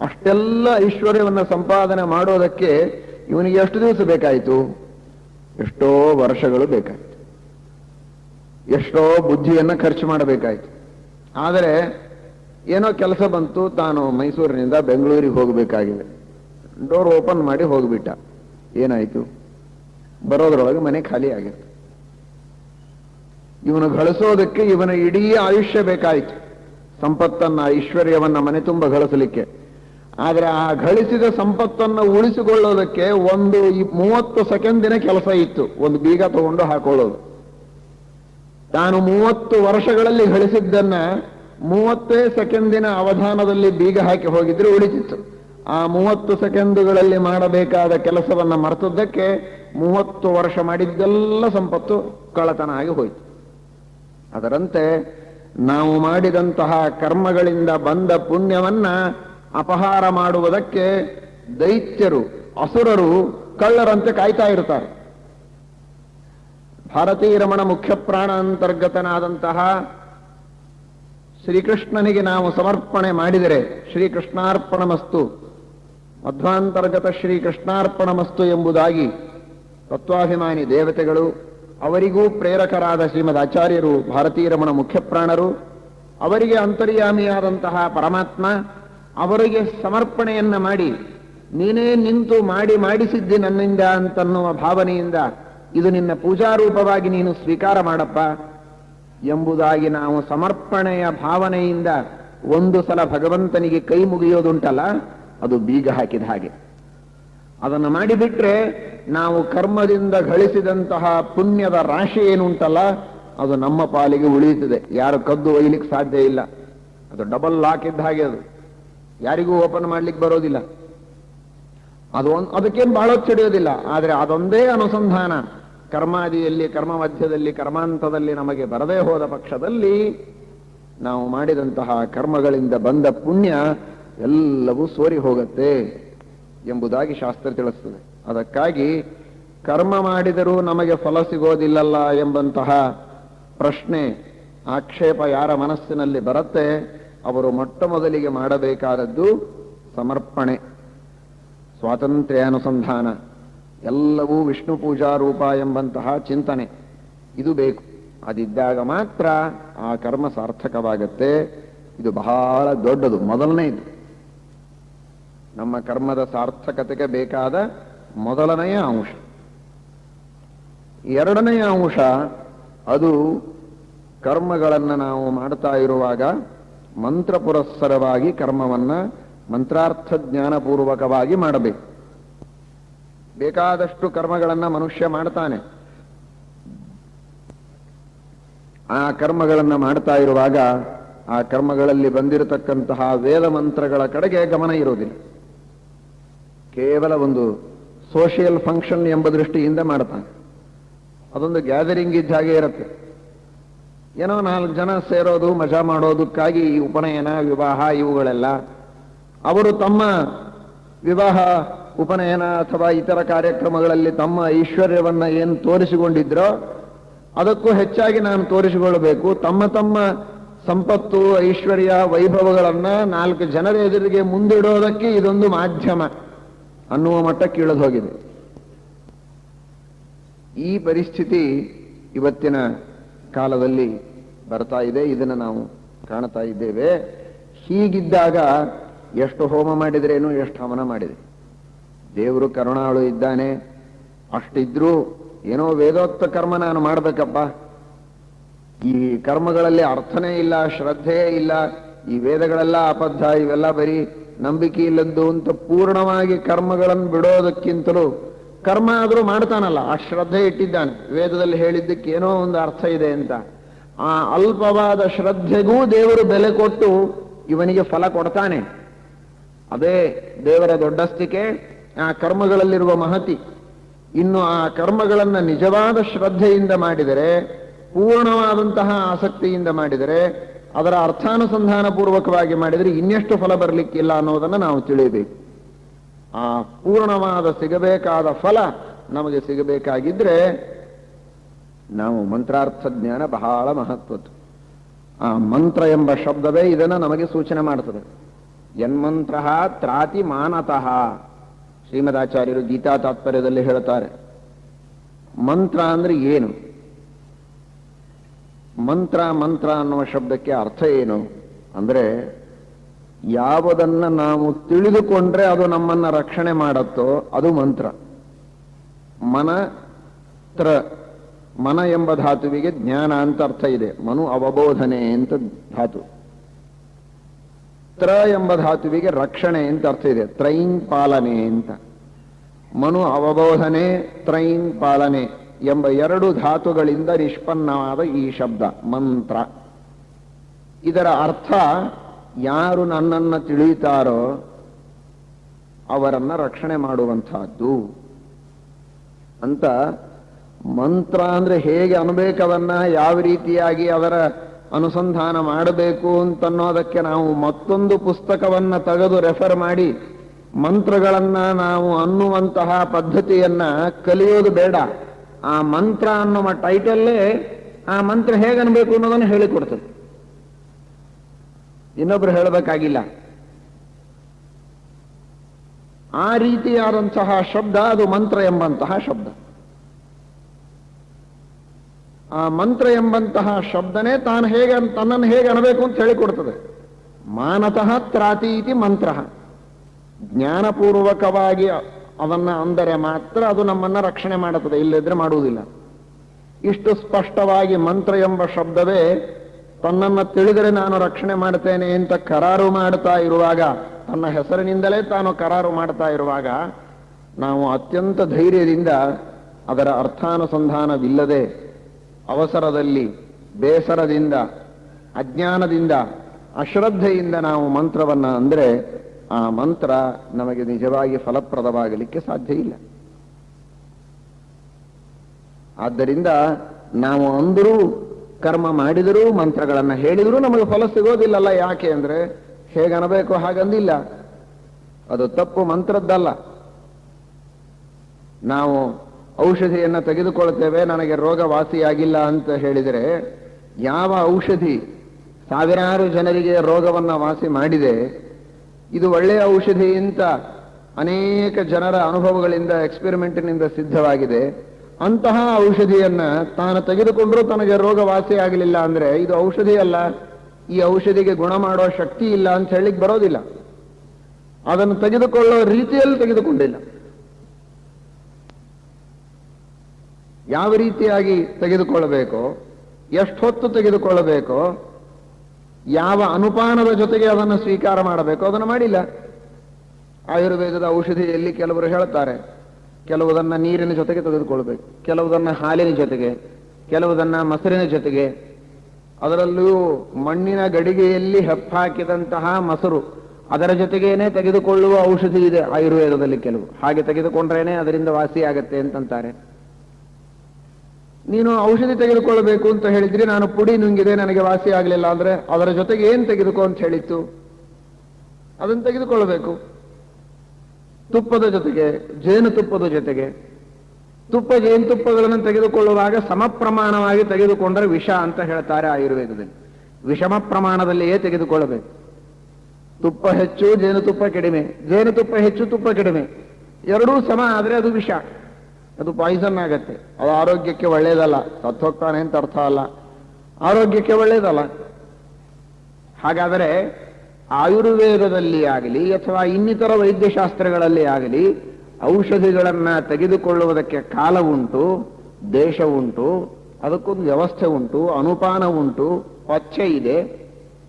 ಅಷ್ಟೆಲ್ಲ ಐಶ್ವರ್ಯವನ್ನು ಸಂಪಾದನೆ ಮಾಡೋದಕ್ಕೆ ಇವನಿಗೆ ಎಷ್ಟು ದಿವಸ ಬೇಕಾಯಿತು? ಎಷ್ಟೋ ವರ್ಷಗಳು ಬೇಕಾಯಿತು. ಎಷ್ಟೋ ಬುದ್ಧಿಯನ್ನು ಖರ್ಚು ಮಾಡಬೇಕಾಯಿತು. ಆದರೆ ಏನೋ ಕೆಲಸ ಬಂತು, ತಾನು ಮೈಸೂರಿನಿಂದ ಬೆಂಗಳೂರಿಗೆ ಹೋಗಬೇಕಾಗಿದೆ. ಡೋರ್ ಓಪನ್ ಮಾಡಿ ಹೋಗ್ಬಿಟ್ಟ. ಏನಾಯಿತು? ಬರೋದ್ರೊಳಗೆ ಮನೆ ಖಾಲಿ ಆಗಿತ್ತು ಇವನು ಗಳಿಸೋದಕ್ಕೆ ಇವನ ಇಡೀ ಆಯುಷ್ಯ ಬೇಕಾಯಿತು. ಸಂಪತ್ತನ್ನ, ಐಶ್ವರ್ಯವನ್ನ ಮನೆ ತುಂಬ ಗಳಿಸಲಿಕ್ಕೆ ಆದ್ರೆ ಆ ಗಳಿಸಿದ ಸಂಪತ್ತನ್ನ ಉಳಿಸಿಕೊಳ್ಳೋದಕ್ಕೆ ಒಂದು ಮೂವತ್ತು ಸೆಕೆಂಡಿನ ಕೆಲಸ ಇತ್ತು. ಒಂದು ಬೀಗ ತಗೊಂಡು ಹಾಕೊಳ್ಳೋದು. ತಾನು ಮೂವತ್ತು ವರ್ಷಗಳಲ್ಲಿ ಗಳಿಸಿದ್ದನ್ನ ಮೂವತ್ತೇ ಸೆಕೆಂಡಿನ ಅವಧಾನದಲ್ಲಿ ಬೀಗ ಹಾಕಿ ಹೋಗಿದ್ರೆ ಉಳಿತಿತ್ತು. ಆ ಮೂವತ್ತು ಸೆಕೆಂಡುಗಳಲ್ಲಿ ಮಾಡಬೇಕಾದ ಕೆಲಸವನ್ನ ಮರೆತದ್ದಕ್ಕೆ ಮೂವತ್ತು ವರ್ಷ ಮಾಡಿದ್ದೆಲ್ಲ ಸಂಪತ್ತು ಕಳತನ ಆಗಿ ಹೋಯಿತು. ಅದರಂತೆ ನಾವು ಮಾಡಿದಂತಹ ಕರ್ಮಗಳಿಂದ ಬಂದ ಪುಣ್ಯವನ್ನ ಅಪಹಾರ ಮಾಡುವುದಕ್ಕೆ ದೈತ್ಯರು, ಅಸುರರು ಕಳ್ಳರಂತೆ ಕಾಯ್ತಾ ಇರ್ತಾರೆ. ಭಾರತೀಯ ರಮಣ ಮುಖ್ಯ ಪ್ರಾಣ ಅಂತರ್ಗತನಾದಂತಹ ಶ್ರೀಕೃಷ್ಣನಿಗೆ ನಾವು ಸಮರ್ಪಣೆ ಮಾಡಿದರೆ ಶ್ರೀಕೃಷ್ಣಾರ್ಪಣಮಸ್ತು, ಮಧ್ವಾಂತರ್ಗತ ಶ್ರೀಕೃಷ್ಣಾರ್ಪಣಮಸ್ತು ಎಂಬುದಾಗಿ ತತ್ವಾಭಿಮಾನಿ ದೇವತೆಗಳು ಅವರಿಗೂ ಪ್ರೇರಕರಾದ ಶ್ರೀಮದ್ ಆಚಾರ್ಯರು, ಭಾರತೀಯ ರಮಣ ಮುಖ್ಯ ಪ್ರಾಣರು ಅವರಿಗೆ ಅಂತರ್ಯಾಮಿಯಾದಂತಹ ಪರಮಾತ್ಮ, ಅವರಿಗೆ ಸಮರ್ಪಣೆಯನ್ನ ಮಾಡಿ, ನೀನೇ ನಿಂತು ಮಾಡಿ ಮಾಡಿಸಿದ್ದಿ ನನ್ನಿಂದ ಅಂತನ್ನುವ ಭಾವನೆಯಿಂದ ಇದು ನಿನ್ನ ಪೂಜಾರೂಪವಾಗಿ ನೀನು ಸ್ವೀಕಾರ ಮಾಡಪ್ಪ. ಎಂಬುದಾಗಿ ನಾವು ಸಮರ್ಪಣೆಯ ಭಾವನೆಯಿಂದ ಒಂದು ಸಲ ಭಗವಂತನಿಗೆ ಕೈ ಮುಗಿಯೋದುಂಟಲ್ಲ, ಅದು ಬೀಗ ಹಾಕಿದ ಹಾಗೆ. ಅದನ್ನು ಮಾಡಿಬಿಟ್ರೆ ನಾವು ಕರ್ಮದಿಂದ ಗಳಿಸಿದಂತಹ ಪುಣ್ಯದ ರಾಶಿ ಏನುಂಟಲ್ಲ, ಅದು ನಮ್ಮ ಪಾಲಿಗೆ ಉಳಿಯುತ್ತದೆ. ಯಾರು ಕದ್ದು ಒಯ್ಲಿಕ್ಕೆ ಸಾಧ್ಯ ಇಲ್ಲ. ಅದು ಡಬಲ್ ಲಾಕ್ ಇದ್ದ ಹಾಗೆ ಅದು. ಯಾರಿಗೂ ಓಪನ್ ಮಾಡ್ಲಿಕ್ಕೆ ಬರೋದಿಲ್ಲ. ಅದು ಒಂದು, ಅದಕ್ಕೇನು ಬಹಳ ಹೊತ್ತಿಡಿಯೋದಿಲ್ಲ ಆದರೆ ಅದೊಂದೇ ಅನುಸಂಧಾನ. ಕರ್ಮಾದಿಯಲ್ಲಿ ಕರ್ಮ ಮಧ್ಯದಲ್ಲಿ ಕರ್ಮಾಂತದಲ್ಲಿ ನಮಗೆ ಬರದೇ ಹೋದ ಪಕ್ಷದಲ್ಲಿ ನಾವು ಮಾಡಿದಂತಹ ಕರ್ಮಗಳಿಂದ ಬಂದ ಪುಣ್ಯ ಎಲ್ಲವೂ ಸೋರಿ ಹೋಗುತ್ತೆ. ಎಂಬುದಾಗಿ ಶಾಸ್ತ್ರ ತಿಳಿಸ್ತದೆ. ಅದಕ್ಕಾಗಿ ಕರ್ಮ ಮಾಡಿದರೂ ನಮಗೆ ಫಲ ಸಿಗೋದಿಲ್ಲಲ್ಲ ಎಂಬಂತಹ ಪ್ರಶ್ನೆ, ಆಕ್ಷೇಪ ಯಾರ ಮನಸ್ಸಿನಲ್ಲಿ ಬರುತ್ತೆ, ಅವರು ಮೊಟ್ಟ ಮೊದಲಿಗೆ ಮಾಡಬೇಕಾದದ್ದು ಸಮರ್ಪಣೆ ಸ್ವಾತಂತ್ರ್ಯ ಅನುಸಂಧಾನ ಎಲ್ಲವೂ ವಿಷ್ಣು ಪೂಜಾ ರೂಪ ಎಂಬಂತಹ ಚಿಂತನೆ. ಇದು ಬೇಕು. ಅದಿದ್ದಾಗ ಮಾತ್ರ ಆ ಕರ್ಮ ಸಾರ್ಥಕವಾಗತ್ತೆ. ಇದು ಬಹಳ ದೊಡ್ಡದು ಮೊದಲನೇದು ನಮ್ಮ ಕರ್ಮದ ಸಾರ್ಥಕತೆಗೆ ಬೇಕಾದ ಮೊದಲನೆಯ ಅಂಶ. ಎರಡನೆಯ ಅಂಶ, ಅದು ಕರ್ಮಗಳನ್ನು ನಾವು ಮಾಡ್ತಾ ಇರುವಾಗ ಮಂತ್ರ ಪುರಸ್ಸರವಾಗಿ ಕರ್ಮವನ್ನ ಮಂತ್ರಾರ್ಥ ಜ್ಞಾನಪೂರ್ವಕವಾಗಿ ಮಾಡಬೇಕು. ಬೇಕಾದಷ್ಟು ಕರ್ಮಗಳನ್ನ ಮನುಷ್ಯ ಮಾಡ್ತಾನೆ. ಆ ಕರ್ಮಗಳನ್ನ ಮಾಡ್ತಾ ಇರುವಾಗ ಆ ಕರ್ಮಗಳಲ್ಲಿ ಬಂದಿರತಕ್ಕಂತಹ ವೇದ ಮಂತ್ರಗಳ ಕಡೆಗೆ ಗಮನ ಇರುವುದಿಲ್ಲ. ಕೇವಲ ಒಂದು ಸೋಷಿಯಲ್ ಫಂಕ್ಷನ್ ಎಂಬ ದೃಷ್ಟಿಯಿಂದ ಮಾಡ್ತಾನೆ. ಅದೊಂದು ಗ್ಯಾದರಿಂಗ್ ಇದ್ದ ಹಾಗೆ ಇರುತ್ತೆ. ಏನೋ ನಾಲ್ಕು ಜನ ಸೇರೋದು, ಮಜಾ ಮಾಡೋದಕ್ಕಾಗಿ ಈ ಉಪನಯನ, ವಿವಾಹ ಇವುಗಳೆಲ್ಲ. ಅವರು ತಮ್ಮ ವಿವಾಹ, ಉಪನಯನ ಅಥವಾ ಇತರ ಕಾರ್ಯಕ್ರಮಗಳಲ್ಲಿ ತಮ್ಮ ಐಶ್ವರ್ಯವನ್ನು ಏನು ತೋರಿಸಿಕೊಂಡಿದ್ರೋ, ಅದಕ್ಕೂ ಹೆಚ್ಚಾಗಿ ನಾನು ತೋರಿಸಿಕೊಳ್ಳಬೇಕು. ತಮ್ಮ ತಮ್ಮ ಸಂಪತ್ತು, ಐಶ್ವರ್ಯ, ವೈಭವಗಳನ್ನು ನಾಲ್ಕು ಜನರ ಎದುರಿಗೆ ಮುಂದಿಡೋದಕ್ಕೆ ಇದೊಂದು ಮಾಧ್ಯಮ. ಅನ್ನುವ ಮಟ್ಟಕ್ಕೆ ಇಳಿದು ಹೋಗಿದೆ. ಈ ಪರಿಸ್ಥಿತಿ ಇವತ್ತಿನ ಕಾಲದಲ್ಲಿ ಬರ್ತಾ ಇದೆ, ಇದನ್ನು ನಾವು ಕಾಣ್ತಾ ಇದ್ದೇವೆ. ಹೀಗಿದ್ದಾಗ ಎಷ್ಟು ಹೋಮ ಮಾಡಿದ್ರೇನು ಎಷ್ಟು ಹವನ ಮಾಡಿದೆ ದೇವರು ಕರುಣಾಳು ಇದ್ದಾನೆ, ಅಷ್ಟಿದ್ರೂ ಏನೋ ವೇದೋಕ್ತ ಕರ್ಮ ನಾನು ಮಾಡಬೇಕಪ್ಪ. ಈ ಕರ್ಮಗಳಲ್ಲಿ ಅರ್ಥನೇ ಇಲ್ಲ, ಶ್ರದ್ಧೆಯೇ ಇಲ್ಲ, ಈ ವೇದಗಳೆಲ್ಲ ಅಬದ್ಧ, ಇವೆಲ್ಲ ಬರೀ ನಂಬಿಕೆ ಇಲ್ಲದ್ದು ಅಂತ ಪೂರ್ಣವಾಗಿ ಕರ್ಮಗಳನ್ನು ಬಿಡೋದಕ್ಕಿಂತಲೂ ಕರ್ಮ ಆದರೂ ಮಾಡ್ತಾನಲ್ಲ, ಆ ಶ್ರದ್ಧೆ ಇಟ್ಟಿದ್ದಾನೆ. ವೇದದಲ್ಲಿ ಹೇಳಿದ್ದಕ್ಕೆ ಏನೋ ಒಂದು ಅರ್ಥ ಇದೆ ಅಂತ. ಆ ಅಲ್ಪವಾದ ಶ್ರದ್ಧೆಗೂ ದೇವರು ಬೆಲೆ ಕೊಟ್ಟು ಇವನಿಗೆ ಫಲ ಕೊಡ್ತಾನೆ. ಅದೇ ದೇವರ ದೊಡ್ಡಸ್ತಿಕೆ, ಆ ಕರ್ಮಗಳಲ್ಲಿರುವ ಮಹತಿ. ಇನ್ನು ಆ ಕರ್ಮಗಳನ್ನು ನಿಜವಾದ ಶ್ರದ್ಧೆಯಿಂದ ಮಾಡಿದರೆ, ಪೂರ್ಣವಾದಂತಹ ಆಸಕ್ತಿಯಿಂದ ಮಾಡಿದರೆ ಅದರ ಅರ್ಥಾನುಸಂಧಾನ ಪೂರ್ವಕವಾಗಿ ಮಾಡಿದರೆ ಇನ್ನೆಷ್ಟು ಫಲ ಬರಲಿಕ್ಕಿಲ್ಲ ಅನ್ನೋದನ್ನು ನಾವು ತಿಳಿಯಬೇಕು. ಆ ಪೂರ್ಣವಾದ ಸಿಗಬೇಕಾದ ಫಲ ನಮಗೆ ಸಿಗಬೇಕಾಗಿದ್ರೆ ನಾವು ಮಂತ್ರಾರ್ಥ ಜ್ಞಾನ ಬಹಳ ಮಹತ್ವದ್ದು. ಆ ಮಂತ್ರ ಎಂಬ ಶಬ್ದವೇ ಇದನ್ನು ನಮಗೆ ಸೂಚನೆ ಮಾಡುತ್ತದೆ ಯನ್ಮಂತ್ರ ತ್ರಾತಿ ಮಾನತಃ. ಶ್ರೀಮದಾಚಾರ್ಯರು ಗೀತಾ ತಾತ್ಪರ್ಯದಲ್ಲಿ ಹೇಳ್ತಾರೆ ಮಂತ್ರ ಅಂದ್ರೆ ಏನು? ಮಂತ್ರ ಮಂತ್ರ ಅನ್ನುವ ಶಬ್ದಕ್ಕೆ ಅರ್ಥ ಏನು? ಅಂದ್ರೆ ಯಾವುದನ್ನ ನಾವು ತಿಳಿದುಕೊಂಡ್ರೆ ಅದು ನಮ್ಮನ್ನ ರಕ್ಷಣೆ ಮಾಡತ್ತೋ, ಅದು ಮಂತ್ರ. ಮನ, ತ್ರ, ಮನ ಎಂಬ ಧಾತುವಿಗೆ ಜ್ಞಾನ ಅಂತ ಅರ್ಥ ಇದೆ. ಮನು ಅವಬೋಧನೆ ಅಂತ ಧಾತು. ತ್ರ ಎಂಬ ಧಾತುವಿಗೆ ರಕ್ಷಣೆ ಅಂತ ಅರ್ಥ ಇದೆ. ತ್ರೈನ್ ಪಾಲನೆ ಅಂತ. ಮನು ಅವಬೋಧನೆ, ತ್ರೈನ್ ಪಾಲನೆ. ಎಂಬ ಎರಡು ಧಾತುಗಳಿಂದ ನಿಷ್ಪನ್ನವಾದ ಈ ಶಬ್ದ, ಮಂತ್ರ. ಇದರ ಅರ್ಥ, ಯಾರು ನನ್ನನ್ನು ತಿಳಿಯುತ್ತಾರೋ ಅವರನ್ನು ರಕ್ಷಣೆ ಮಾಡುವಂತಹದ್ದು ಅಂತ ಮಂತ್ರ ಅಂದ್ರೆ ಹೇಗೆ ಅನುಬೇಕವನ್ನ, ಯಾವ ರೀತಿಯಾಗಿ ಅದರ ಅನುಸಂಧಾನ ಮಾಡಬೇಕು ಅಂತನ್ನೋದಕ್ಕೆ ನಾವು ಮತ್ತೊಂದು ಪುಸ್ತಕವನ್ನ ತೆಗೆದು ರೆಫರ್ ಮಾಡಿ, ಮಂತ್ರಗಳನ್ನ ನಾವು ಅನ್ನುವಂತಹ ಪದ್ಧತಿಯನ್ನ ಕಲಿಯೋದು ಬೇಡ. ಆ ಮಂತ್ರ ಅನ್ನುವ ಟೈಟಲ್ಲೇ ಆ ಮಂತ್ರ ಹೇಗನ್ಬೇಕು ಅನ್ನೋದನ್ನು ಹೇಳಿಕೊಡ್ತದೆ. ಇನ್ನೊಬ್ರು ಹೇಳಬೇಕಾಗಿಲ್ಲ. ಆ ರೀತಿಯಾದಂತಹ ಶಬ್ದ ಅದು ಮಂತ್ರ ಎಂಬಂತಹ ಶಬ್ದ. ಆ ಮಂತ್ರ ಎಂಬಂತಹ ಶಬ್ದನೇ ತಾನು ಹೇಗೆ ತನ್ನನ್ನು ಹೇಗೆ ಅನ್ಬೇಕು ಅಂತ ಹೇಳಿಕೊಡ್ತದೆ. ಮಾನತಃ ತ್ರಾತಿ ಇತಿ ಮಂತ್ರ. ಜ್ಞಾನಪೂರ್ವಕವಾಗಿ ಅದನ್ನ ಅಂದರೆ ಮಾತ್ರ ಅದು ನಮ್ಮನ್ನ ರಕ್ಷಣೆ ಮಾಡುತ್ತದೆ ಇಲ್ಲದ್ರೆ ಮಾಡುವುದಿಲ್ಲ. ಇಷ್ಟು ಸ್ಪಷ್ಟವಾಗಿ ಮಂತ್ರ ಎಂಬ ಶಬ್ದವೇ ತನ್ನನ್ನ ತಿಳಿದರೆ ನಾನು ರಕ್ಷಣೆ ಮಾಡ್ತೇನೆ ಅಂತ ಕರಾರು ಮಾಡ್ತಾ ಇರುವಾಗ, ತನ್ನ ಹೆಸರಿನಿಂದಲೇ ತಾನು ಕರಾರು ಮಾಡ್ತಾ ಇರುವಾಗ, ನಾವು ಅತ್ಯಂತ ಧೈರ್ಯದಿಂದ ಅದರ ಅರ್ಥಾನುಸಂಧಾನವಿಲ್ಲದೆ ಅವಸರದಲ್ಲಿ, ಬೇಸರದಿಂದ, ಅಜ್ಞಾನದಿಂದ, ಅಶ್ರದ್ಧೆಯಿಂದ ನಾವು ಮಂತ್ರವನ್ನ ಅಂದ್ರೆ ಆ ಮಂತ್ರ ನಮಗೆ ನಿಜವಾಗಿ ಫಲಪ್ರದವಾಗಲಿಕ್ಕೆ ಸಾಧ್ಯ ಇಲ್ಲ. ಆದ್ದರಿಂದ ನಾವು ಅಂದರೂ ಕರ್ಮ ಮಾಡಿದರೂ ಮಂತ್ರಗಳನ್ನು ಹೇಳಿದರೂ ನಮಗೆ ಫಲ ಸಿಗೋದಿಲ್ಲಲ್ಲ ಯಾಕೆ ಅಂದ್ರೆ ಹೇಗನಬೇಕು ಹಾಗಂದಿಲ್ಲ. ಅದು ತಪ್ಪು ಮಂತ್ರದ್ದಲ್ಲ. ನಾವು ಔಷಧಿಯನ್ನು ತೆಗೆದುಕೊಳ್ತೇವೆ, ನನಗೆ ರೋಗ ವಾಸಿಯಾಗಿಲ್ಲ ಅಂತ ಹೇಳಿದರೆ ಯಾವ ಔಷಧಿ ಸಾವಿರಾರು ಜನರಿಗೆ ರೋಗವನ್ನು ವಾಸಿ ಮಾಡಿದೆ ಇದು ಒಳ್ಳೆಯ ಔಷಧಿ ಅಂತ ಅನೇಕ ಜನರ ಅನುಭವಗಳಿಂದ ಎಕ್ಸ್ಪೆರಿಮೆಂಟಿನಿಂದ ಸಿದ್ಧವಾಗಿದೆ. ಅಂತಹ ಔಷಧಿಯನ್ನ ತಾನು ತೆಗೆದುಕೊಂಡರೂ ತನಗೆ ರೋಗ ವಾಸಿ ಆಗಲಿಲ್ಲ ಅಂದ್ರೆ ಇದು ಔಷಧಿ ಅಲ್ಲ. ಈ ಔಷಧಿಗೆ ಗುಣ ಮಾಡೋ ಶಕ್ತಿ ಇಲ್ಲ ಅಂತ ಹೇಳಿಕ್ ಬರೋದಿಲ್ಲ. ಅದನ್ನು ತೆಗೆದುಕೊಳ್ಳೋ ರೀತಿಯಲ್ಲಿ ತೆಗೆದುಕೊಂಡಿಲ್ಲ. ಯಾವ ರೀತಿಯಾಗಿ ತೆಗೆದುಕೊಳ್ಳಬೇಕು, ಎಷ್ಟು ಹೊತ್ತು ತೆಗೆದುಕೊಳ್ಳಬೇಕು ಯಾವ ಅನುಪಾನದ ಜೊತೆಗೆ ಅದನ್ನು ಸ್ವೀಕಾರ ಮಾಡಬೇಕು? ಅದನ್ನು ಮಾಡಿಲ್ಲ. ಆಯುರ್ವೇದದ ಔಷಧಿಯಲ್ಲಿ ಕೆಲವರು ಹೇಳ್ತಾರೆ, ಕೆಲವುದನ್ನು ನೀರಿನ ಜೊತೆಗೆ ತೆಗೆದುಕೊಳ್ಬೇಕು, ಕೆಲವುದನ್ನು ಹಾಲಿನ ಜೊತೆಗೆ, ಕೆಲವುದನ್ನು ಮೊಸರಿನ ಜೊತೆಗೆ. ಅದರಲ್ಲೂ ಮಣ್ಣಿನ ಗಡಿಗೆಯಲ್ಲಿ ಹೆಪ್ಪಾಕಿದಂತಹ ಮೊಸರು, ಅದರ ಜೊತೆಗೇನೆ ತೆಗೆದುಕೊಳ್ಳುವ ಔಷಧಿ ಇದೆ ಆಯುರ್ವೇದದಲ್ಲಿ ಕೆಲವು. ಹಾಗೆ ತೆಗೆದುಕೊಂಡ್ರೇನೆ ಅದರಿಂದ ವಾಸಿಯಾಗತ್ತೆ ಅಂತಂತಾರೆ. ನೀನು ಔಷಧಿ ತೆಗೆದುಕೊಳ್ಳಬೇಕು ಅಂತ ಹೇಳಿದ್ರಿ ನಾನು ಪುಡಿ ನುಂಗಿದೆ, ನನಗೆ ವಾಸಿ ಆಗಲಿಲ್ಲ ಅಂದ್ರೆ ಅದರ ಜೊತೆಗೆ ಏನ್ ತೆಗೆದುಕೋ ಅಂತ ಹೇಳಿತ್ತು? ಅದನ್ನು ತೆಗೆದುಕೊಳ್ಳಬೇಕು. ತುಪ್ಪದ ಜೊತೆಗೆ ಜೇನುತುಪ್ಪದ ಜೊತೆಗೆ. ತುಪ್ಪ ಜೇನುತುಪ್ಪಗಳನ್ನು ತೆಗೆದುಕೊಳ್ಳುವಾಗ ಸಮ ಪ್ರಮಾಣವಾಗಿ ತೆಗೆದುಕೊಂಡರೆ ವಿಷ ಅಂತ ಹೇಳ್ತಾರೆ ಆಯುರ್ವೇದದಲ್ಲಿ. ವಿಷಮ ಪ್ರಮಾಣದಲ್ಲಿಯೇ ತೆಗೆದುಕೊಳ್ಳಬೇಕು? ತುಪ್ಪ ಹೆಚ್ಚು ಜೇನುತುಪ್ಪ ಕಡಿಮೆ. ಜೇನುತುಪ್ಪ ಹೆಚ್ಚು, ತುಪ್ಪ ಕಡಿಮೆ. ಎರಡೂ ಸಮ ಆದರೆ ಅದು ವಿಷ. ಅದು ಪಾಯ್ಸನ್ ಆಗತ್ತೆ. ಅದು ಆರೋಗ್ಯಕ್ಕೆ ಒಳ್ಳೇದಲ್ಲ. ಸತ್ತೋಗ್ತಾನೆ ಅಂತ ಅರ್ಥ ಅಲ್ಲ. ಆರೋಗ್ಯಕ್ಕೆ ಒಳ್ಳೇದಲ್ಲ. ಹಾಗಾದರೆ ಆಯುರ್ವೇದದಲ್ಲಿ ಆಗಲಿ ಅಥವಾ ಇನ್ನಿತರ ವೈದ್ಯಶಾಸ್ತ್ರಗಳಲ್ಲಿ ಆಗಲಿ ಔಷಧಿಗಳನ್ನ ತೆಗೆದುಕೊಳ್ಳುವುದಕ್ಕೆ ಕಾಲ ಉಂಟು, ದೇಶ ಉಂಟು, ಅದಕ್ಕೊಂದು ವ್ಯವಸ್ಥೆ ಉಂಟು, ಅನುಪಾನ ಉಂಟು ಪಚ್ಚೆ ಇದೆ.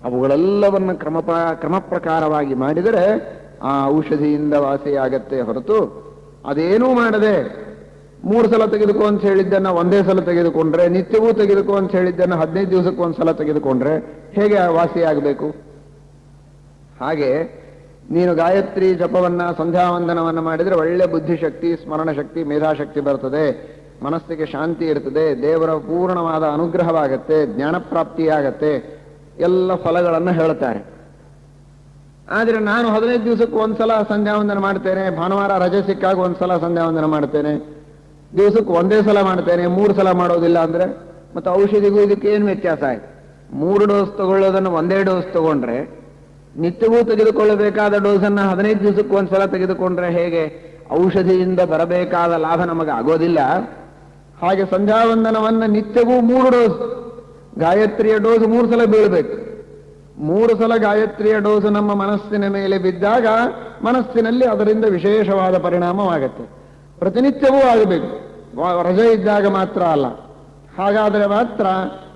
ಅವುಗಳೆಲ್ಲವನ್ನು ಕ್ರಮ ಕ್ರಮ ಪ್ರಕಾರವಾಗಿ ಮಾಡಿದರೆ ಆ ಔಷಧಿಯಿಂದ ವಾಸಿಯಾಗತ್ತೆ ಹೊರತು ಅದೇನೂ ಮಾಡದೆ ಮೂರು ಸಲ ತೆಗೆದುಕೋ ಅಂತ ಹೇಳಿದ್ದನ್ನ ಒಂದೇ ಸಲ ತೆಗೆದುಕೊಂಡ್ರೆ, ನಿತ್ಯವೂ ತೆಗೆದುಕೋ ಅಂತ ಹೇಳಿದ್ದನ್ನ ಹದಿನೈದು ದಿವಸಕ್ಕೆ ಒಂದ್ಸಲ ತೆಗೆದುಕೊಂಡ್ರೆ ಹೇಗೆ ವಾಸಿಯಾಗಬೇಕು ಹಾಗೆ ನೀನು ಗಾಯತ್ರಿ ಜಪವನ್ನ, ಸಂಧ್ಯಾವಂದನವನ್ನ ಮಾಡಿದ್ರೆ ಒಳ್ಳೆ ಬುದ್ಧಿಶಕ್ತಿ ಸ್ಮರಣ ಶಕ್ತಿ ಮೇಧಾಶಕ್ತಿ ಬರ್ತದೆ. ಮನಸ್ಸಿಗೆ ಶಾಂತಿ ಇರ್ತದೆ. ದೇವರ ಪೂರ್ಣವಾದ ಅನುಗ್ರಹವಾಗತ್ತೆ ಜ್ಞಾನ ಪ್ರಾಪ್ತಿಯಾಗತ್ತೆ ಎಲ್ಲ ಫಲಗಳನ್ನು ಹೇಳ್ತಾರೆ. ಆದ್ರೆ ನಾನು ಹದಿನೈದು ದಿವಸಕ್ಕೂ ಒಂದ್ಸಲ ಸಂಧ್ಯಾವಂದನ ಮಾಡ್ತೇನೆ. ಭಾನುವಾರ ರಜೆ ಸಿಕ್ಕಾಗ ಒಂದ್ಸಲ ಸಂಧ್ಯಾವಂದನ ಮಾಡ್ತೇನೆ. ದಿವಸಕ್ಕೆ ಒಂದೇ ಸಲ ಮಾಡ್ತೇನೆ ಮೂರು ಸಲ ಮಾಡೋದಿಲ್ಲ ಅಂದ್ರೆ ಮತ್ತೆ ಔಷಧಿಗೂ ಇದಕ್ಕೆ ಏನು ವ್ಯತ್ಯಾಸ ಆಯ್ತು? ಮೂರು ಡೋಸ್ ತಗೊಳ್ಳೋದನ್ನು ಒಂದೇ ಡೋಸ್ ತಗೊಂಡ್ರೆ, ನಿತ್ಯವೂ ತೆಗೆದುಕೊಳ್ಳಬೇಕಾದ ಡೋಸನ್ನ ಹದಿನೈದು ದಿವಸಕ್ಕೆ ಒಂದ್ಸಲ ತೆಗೆದುಕೊಂಡ್ರೆ ಹೇಗೆ? ಔಷಧಿಯಿಂದ ಬರಬೇಕಾದ ಲಾಭ ನಮಗೆ ಆಗೋದಿಲ್ಲ. ಹಾಗೆ ಸಂಧ್ಯಾವಂದನವನ್ನು ನಿತ್ಯವೂ ಮೂರು ಡೋಸ್, ಗಾಯತ್ರಿಯ ಡೋಸ್ ಮೂರು ಸಲ ಬೀಳಬೇಕು. ಮೂರು ಸಲ ಗಾಯತ್ರಿಯ ಡೋಸ್ ನಮ್ಮ ಮನಸ್ಸಿನ ಮೇಲೆ ಬಿದ್ದಾಗ ಮನಸ್ಸಿನಲ್ಲಿ ಅದರಿಂದ ವಿಶೇಷವಾದ ಪರಿಣಾಮವಾಗುತ್ತೆ. ಪ್ರತಿನಿತ್ಯವೂ ಆಗಬೇಕು. ರಜೆ ಇದ್ದಾಗ ಮಾತ್ರ ಅಲ್ಲ. ಹಾಗಾದರೆ ಮಾತ್ರ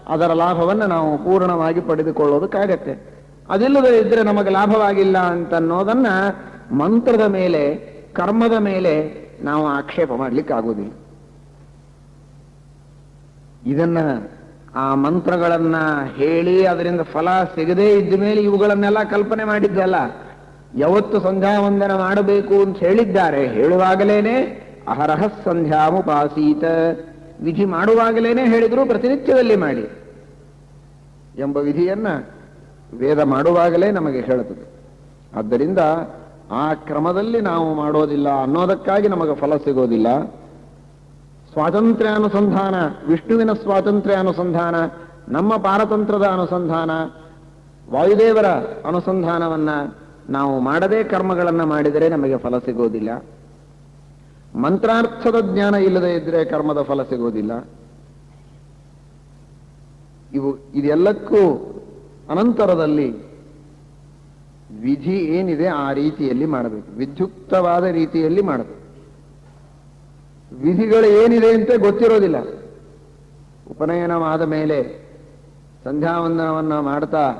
ಅದರ ಲಾಭವನ್ನು ನಾವು ಪೂರ್ಣವಾಗಿ ಪಡೆದುಕೊಳ್ಳೋದಕ್ಕಾಗತ್ತೆ ಅದಿಲ್ಲದೆ ಇದ್ರೆ ನಮಗೆ ಲಾಭವಾಗಿಲ್ಲ ಅಂತ ಅನ್ನೋದನ್ನ ಮಂತ್ರದ ಮೇಲೆ, ಕರ್ಮದ ಮೇಲೆ ನಾವು ಆಕ್ಷೇಪ ಮಾಡ್ಲಿಕ್ಕೆ ಆಗೋದಿಲ್ಲ ಇದನ್ನ ಆ ಮಂತ್ರಗಳನ್ನ ಹೇಳಿ ಅದರಿಂದ ಫಲ ಸಿಗದೇ ಇದ್ದ ಮೇಲೆ ಇವುಗಳನ್ನೆಲ್ಲ ಕಲ್ಪನೆ ಮಾಡಿದ್ದಲ್ಲ. ಯಾವತ್ತು ಸಂಧ್ಯಾವಂದನ ಮಾಡಬೇಕು ಅಂತ ಹೇಳಿದ್ದಾರೆ. ಹೇಳುವಾಗಲೇನೆ ಅಹರಹ ಸಂಧ್ಯಾಮುಪಾಸೀತ ವಿಧಿ ಮಾಡುವಾಗಲೇನೆ ಹೇಳಿದ್ರು ಪ್ರತಿನಿತ್ಯದಲ್ಲಿ ಮಾಡಿ ಎಂಬ ವಿಧಿಯನ್ನ ವೇದ ಮಾಡುವಾಗಲೇ ನಮಗೆ ಹೇಳುತ್ತದೆ. ಆದ್ದರಿಂದ ಆ ಕ್ರಮದಲ್ಲಿ ನಾವು ಮಾಡೋದಿಲ್ಲ ಅನ್ನೋದಕ್ಕಾಗಿ ನಮಗೆ ಫಲ ಸಿಗೋದಿಲ್ಲ. ಸ್ವಾತಂತ್ರ್ಯ ಅನುಸಂಧಾನ ವಿಷ್ಣುವಿನ ಸ್ವಾತಂತ್ರ್ಯ ಅನುಸಂಧಾನ ನಮ್ಮ ಪಾರತಂತ್ರದ ಅನುಸಂಧಾನ, ವಾಯುದೇವರ ಅನುಸಂಧಾನವನ್ನ ನಾವು ಮಾಡದೇ ಕರ್ಮಗಳನ್ನು ಮಾಡಿದರೆ ನಮಗೆ ಫಲ ಸಿಗೋದಿಲ್ಲ. ಮಂತ್ರಾರ್ಥದ ಜ್ಞಾನ ಇಲ್ಲದೆ ಇದ್ರೆ ಕರ್ಮದ ಫಲ ಸಿಗೋದಿಲ್ಲ. ಇವು, ಇದೆಲ್ಲಕ್ಕೂ ಅನಂತರದಲ್ಲಿ ವಿಧಿ ಏನಿದೆ ಆ ರೀತಿಯಲ್ಲಿ ಮಾಡಬೇಕು. ವಿಧ್ಯುಕ್ತವಾದ ರೀತಿಯಲ್ಲಿ ಮಾಡಬೇಕು. ವಿಧಿಗಳು ಏನಿದೆ ಅಂತ ಗೊತ್ತಿರೋದಿಲ್ಲ. ಉಪನಯನವಾದ ಮೇಲೆ ಸಂಧ್ಯಾವಂದನವನ್ನು ಮಾಡ್ತಾ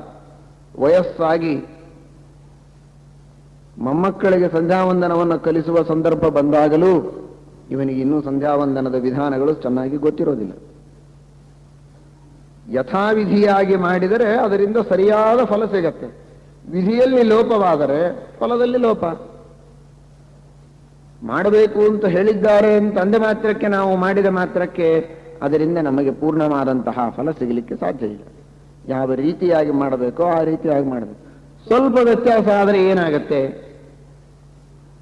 ವಯಸ್ಸಾಗಿ ಮೊಮ್ಮಕ್ಕಳಿಗೆ ಸಂಧ್ಯಾವಂದನವನ್ನು ಕಲಿಸುವ ಸಂದರ್ಭ ಬಂದಾಗಲೂ ಇವನಿಗೆ ಇನ್ನೂ ಸಂಧ್ಯಾವಂದನದ ವಿಧಾನಗಳು ಚೆನ್ನಾಗಿ ಗೊತ್ತಿರೋದಿಲ್ಲ. ಯಥಾವಿಧಿಯಾಗಿ ಮಾಡಿದರೆ ಅದರಿಂದ ಸರಿಯಾದ ಫಲ ಸಿಗತ್ತೆ. ವಿಧಿಯಲ್ಲಿ ಲೋಪವಾದರೆ ಫಲದಲ್ಲಿ ಲೋಪ. ಮಾಡಬೇಕು ಅಂತ ಹೇಳಿದ್ದಾರೆ ಅಂತ ಅಂದ ಮಾತ್ರಕ್ಕೆ ನಾವು ಮಾಡಿದ ಮಾತ್ರಕ್ಕೆ ಅದರಿಂದ ನಮಗೆ ಪೂರ್ಣವಾದಂತಹ ಫಲ ಸಿಗಲಿಕ್ಕೆ ಸಾಧ್ಯ ಇಲ್ಲ. ಯಾವ ರೀತಿಯಾಗಿ ಮಾಡಬೇಕೋ ಆ ರೀತಿಯಾಗಿ ಮಾಡಬೇಕು. ಸ್ವಲ್ಪ ವ್ಯತ್ಯಾಸ ಆದರೆ ಏನಾಗತ್ತೆ?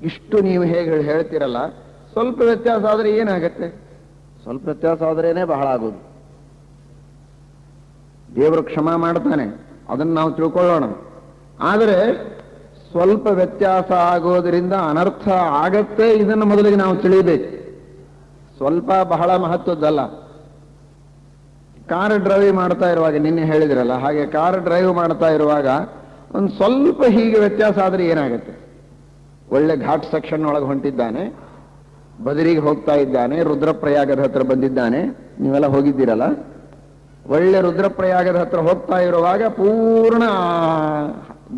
ಇಷ್ಟು ನೀವು ಹೇಗೆ ಹೇಳ್ತಿರಲ್ಲ ಸ್ವಲ್ಪ ವ್ಯತ್ಯಾಸ ಆದರೆ ಏನಾಗತ್ತೆ? ಸ್ವಲ್ಪ ವ್ಯತ್ಯಾಸ ಆದ್ರೇನೆ ಬಹಳ ಆಗೋದು. ದೇವರು ಕ್ಷಮ ಮಾಡ್ತಾನೆ ಅದನ್ನು ನಾವು ತಿಳ್ಕೊಳ್ಳೋಣ. ಆದರೆ ಸ್ವಲ್ಪ ವ್ಯತ್ಯಾಸ ಆಗೋದರಿಂದ ಅನರ್ಥ ಆಗತ್ತೆ ಇದನ್ನು ಮೊದಲಿಗೆ ನಾವು ತಿಳಿಬೇಕು. ಸ್ವಲ್ಪ ಬಹಳ ಮಹತ್ವದ್ದಲ್ಲ. ಕಾರ್ ಡ್ರೈವ್ ಮಾಡ್ತಾ ಇರುವಾಗ ನಿನ್ನೆ ಹೇಳಿದ್ರಲ್ಲ ಹಾಗೆ ಕಾರ್ ಡ್ರೈವ್ ಮಾಡ್ತಾ ಇರುವಾಗ ಒಂದು ಸ್ವಲ್ಪ ಹೀಗೆ ವ್ಯತ್ಯಾಸ ಆದರೆ ಏನಾಗುತ್ತೆ? ಒಳ್ಳೆ ಘಾಟ್ ಸೆಕ್ಷನ್ ಒಳಗೆ ಹೊಂಟಿದ್ದಾನೆ, ಬದರಿಗೆ ಹೋಗ್ತಾ ಇದ್ದಾನೆ, ರುದ್ರಪ್ರಯಾಗದ ಹತ್ರ ಬಂದಿದ್ದಾನೆ. ನೀವೆಲ್ಲ ಹೋಗಿದ್ದೀರಲ್ಲ? ಒಳ್ಳೆ ರುದ್ರಪ್ರಯಾಗದ ಹತ್ರ ಹೋಗ್ತಾ ಇರುವಾಗ ಪೂರ್ಣ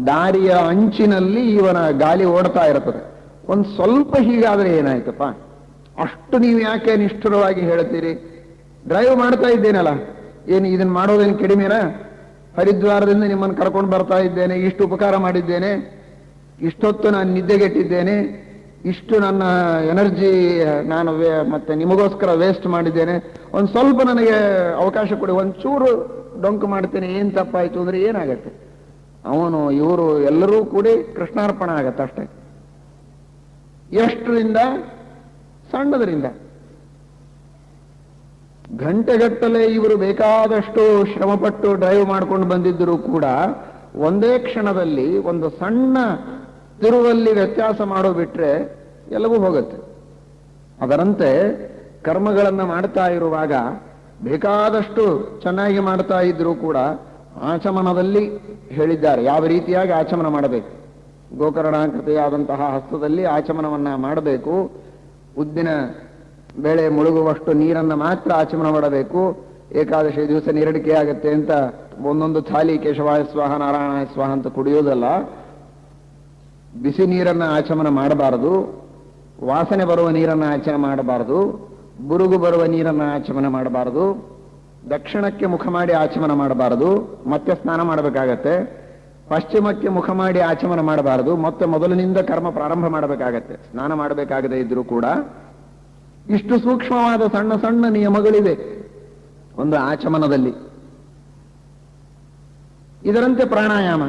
ದಾರಿಯ ಅಂಚಿನಲ್ಲಿ ಇವನ ಗಾಲಿ ಓಡ್ತಾ ಇರ್ತದೆ. ಒಂದು ಸ್ವಲ್ಪ ಹೀಗಾದ್ರೆ ಏನಾಯ್ತಪ್ಪ? ಅಷ್ಟು ನೀವು ಯಾಕೆ ನಿಷ್ಠುರವಾಗಿ ಹೇಳ್ತೀರಿ? ಡ್ರೈವ್ ಮಾಡ್ತಾ ಇದ್ದೇನಲ್ಲ. ಏನು ಇದನ್ನ ಮಾಡೋದೇನು ಕಡಿಮೆನಾ? ಹರಿದ್ವಾರದಿಂದ ನಿಮ್ಮನ್ನು ಕರ್ಕೊಂಡು ಬರ್ತಾ ಇದ್ದೇನೆ, ಇಷ್ಟು ಉಪಕಾರ ಮಾಡಿದ್ದೇನೆ, ಇಷ್ಟೊತ್ತು ನಾನು ನಿದ್ದೆಗೆಟ್ಟಿದ್ದೇನೆ, ಇಷ್ಟು ನನ್ನ ಎನರ್ಜಿ ನಾನು ಮತ್ತೆ ನಿಮಗೋಸ್ಕರ ವೇಸ್ಟ್ ಮಾಡಿದ್ದೇನೆ. ಒಂದು ಸ್ವಲ್ಪ ನನಗೆ ಅವಕಾಶ ಕೊಡಿ, ಒಂಚೂರು ಡೊಂಕು ಮಾಡ್ತೇನೆ, ಏನ್ ತಪ್ಪಾಯ್ತು ಅಂದ್ರೆ ಏನಾಗತ್ತೆ? ಅವನು, ಇವರು ಎಲ್ಲರೂ ಕೂಡಿ ಕೃಷ್ಣಾರ್ಪಣ ಆಗತ್ತೆ ಅಷ್ಟೇ. ಎಷ್ಟರಿಂದ? ಸಣ್ಣದರಿಂದ. ಗಂಟೆಗಟ್ಟಲೆ ಇವರು ಬೇಕಾದಷ್ಟು ಶ್ರಮಪಟ್ಟು ಡ್ರೈವ್ ಮಾಡ್ಕೊಂಡು ಬಂದಿದ್ದರೂ ಕೂಡ ಒಂದೇ ಕ್ಷಣದಲ್ಲಿ ಒಂದು ಸಣ್ಣ ತಿರುವಲ್ಲಿ ವ್ಯತ್ಯಾಸ ಮಾಡೋ ಬಿಟ್ರೆ ಎಲ್ಲವೂ ಹೋಗುತ್ತೆ. ಅದರಂತೆ ಕರ್ಮಗಳನ್ನು ಮಾಡ್ತಾ ಇರುವಾಗ ಬೇಕಾದಷ್ಟು ಚೆನ್ನಾಗಿ ಮಾಡ್ತಾ ಇದ್ರೂ ಕೂಡ ಆಚಮನದಲ್ಲಿ ಹೇಳಿದ್ದಾರೆ. ಯಾವ ರೀತಿಯಾಗಿ ಆಚಮನ ಮಾಡಬೇಕು? ಗೋಕರ್ಣಾಕೃತಿಯಾದಂತಹ ಹಸ್ತದಲ್ಲಿ ಆಚಮನವನ್ನ ಮಾಡಬೇಕು. ಉದ್ದಿನ ಬೆಳೆ ಮುಳುಗುವಷ್ಟು ನೀರನ್ನ ಮಾತ್ರ ಆಚಮನ ಮಾಡಬೇಕು. ಏಕಾದಶಿ ದಿವಸ ನೀರಡಿಕೆ ಆಗುತ್ತೆ ಅಂತ ಒಂದೊಂದು ಥಾಲಿ ಕೇಶವಾಯ ಸ್ವಾಹ ನಾರಾಯಣ ಸ್ವಾಹ ಅಂತ ಕುಡಿಯೋದಲ್ಲ. ಬಿಸಿ ನೀರನ್ನ ಆಚಮನ ಮಾಡಬಾರದು. ವಾಸನೆ ಬರುವ ನೀರನ್ನ ಆಚಮನ ಮಾಡಬಾರದು. ಬುರುಗು ಬರುವ ನೀರನ್ನು ಆಚಮನ ಮಾಡಬಾರದು. ದಕ್ಷಿಣಕ್ಕೆ ಮುಖ ಮಾಡಿ ಆಚಮನ ಮಾಡಬಾರದು. ಮತ್ತೆ ಸ್ನಾನ ಮಾಡಬೇಕಾಗತ್ತೆ. ಪಶ್ಚಿಮಕ್ಕೆ ಮುಖ ಮಾಡಿ ಆಚಮನ ಮಾಡಬಾರದು. ಮತ್ತೆ ಮೊದಲಿನಿಂದ ಕರ್ಮ ಪ್ರಾರಂಭ ಮಾಡಬೇಕಾಗತ್ತೆ. ಸ್ನಾನ ಮಾಡಬೇಕಾಗದೇ ಇದ್ರೂ ಕೂಡ ಇಷ್ಟು ಸೂಕ್ಷ್ಮವಾದ ಸಣ್ಣ ಸಣ್ಣ ನಿಯಮಗಳಿವೆ ಒಂದು ಆಚಮನದಲ್ಲಿ. ಇದರಂತೆ ಪ್ರಾಣಾಯಾಮ.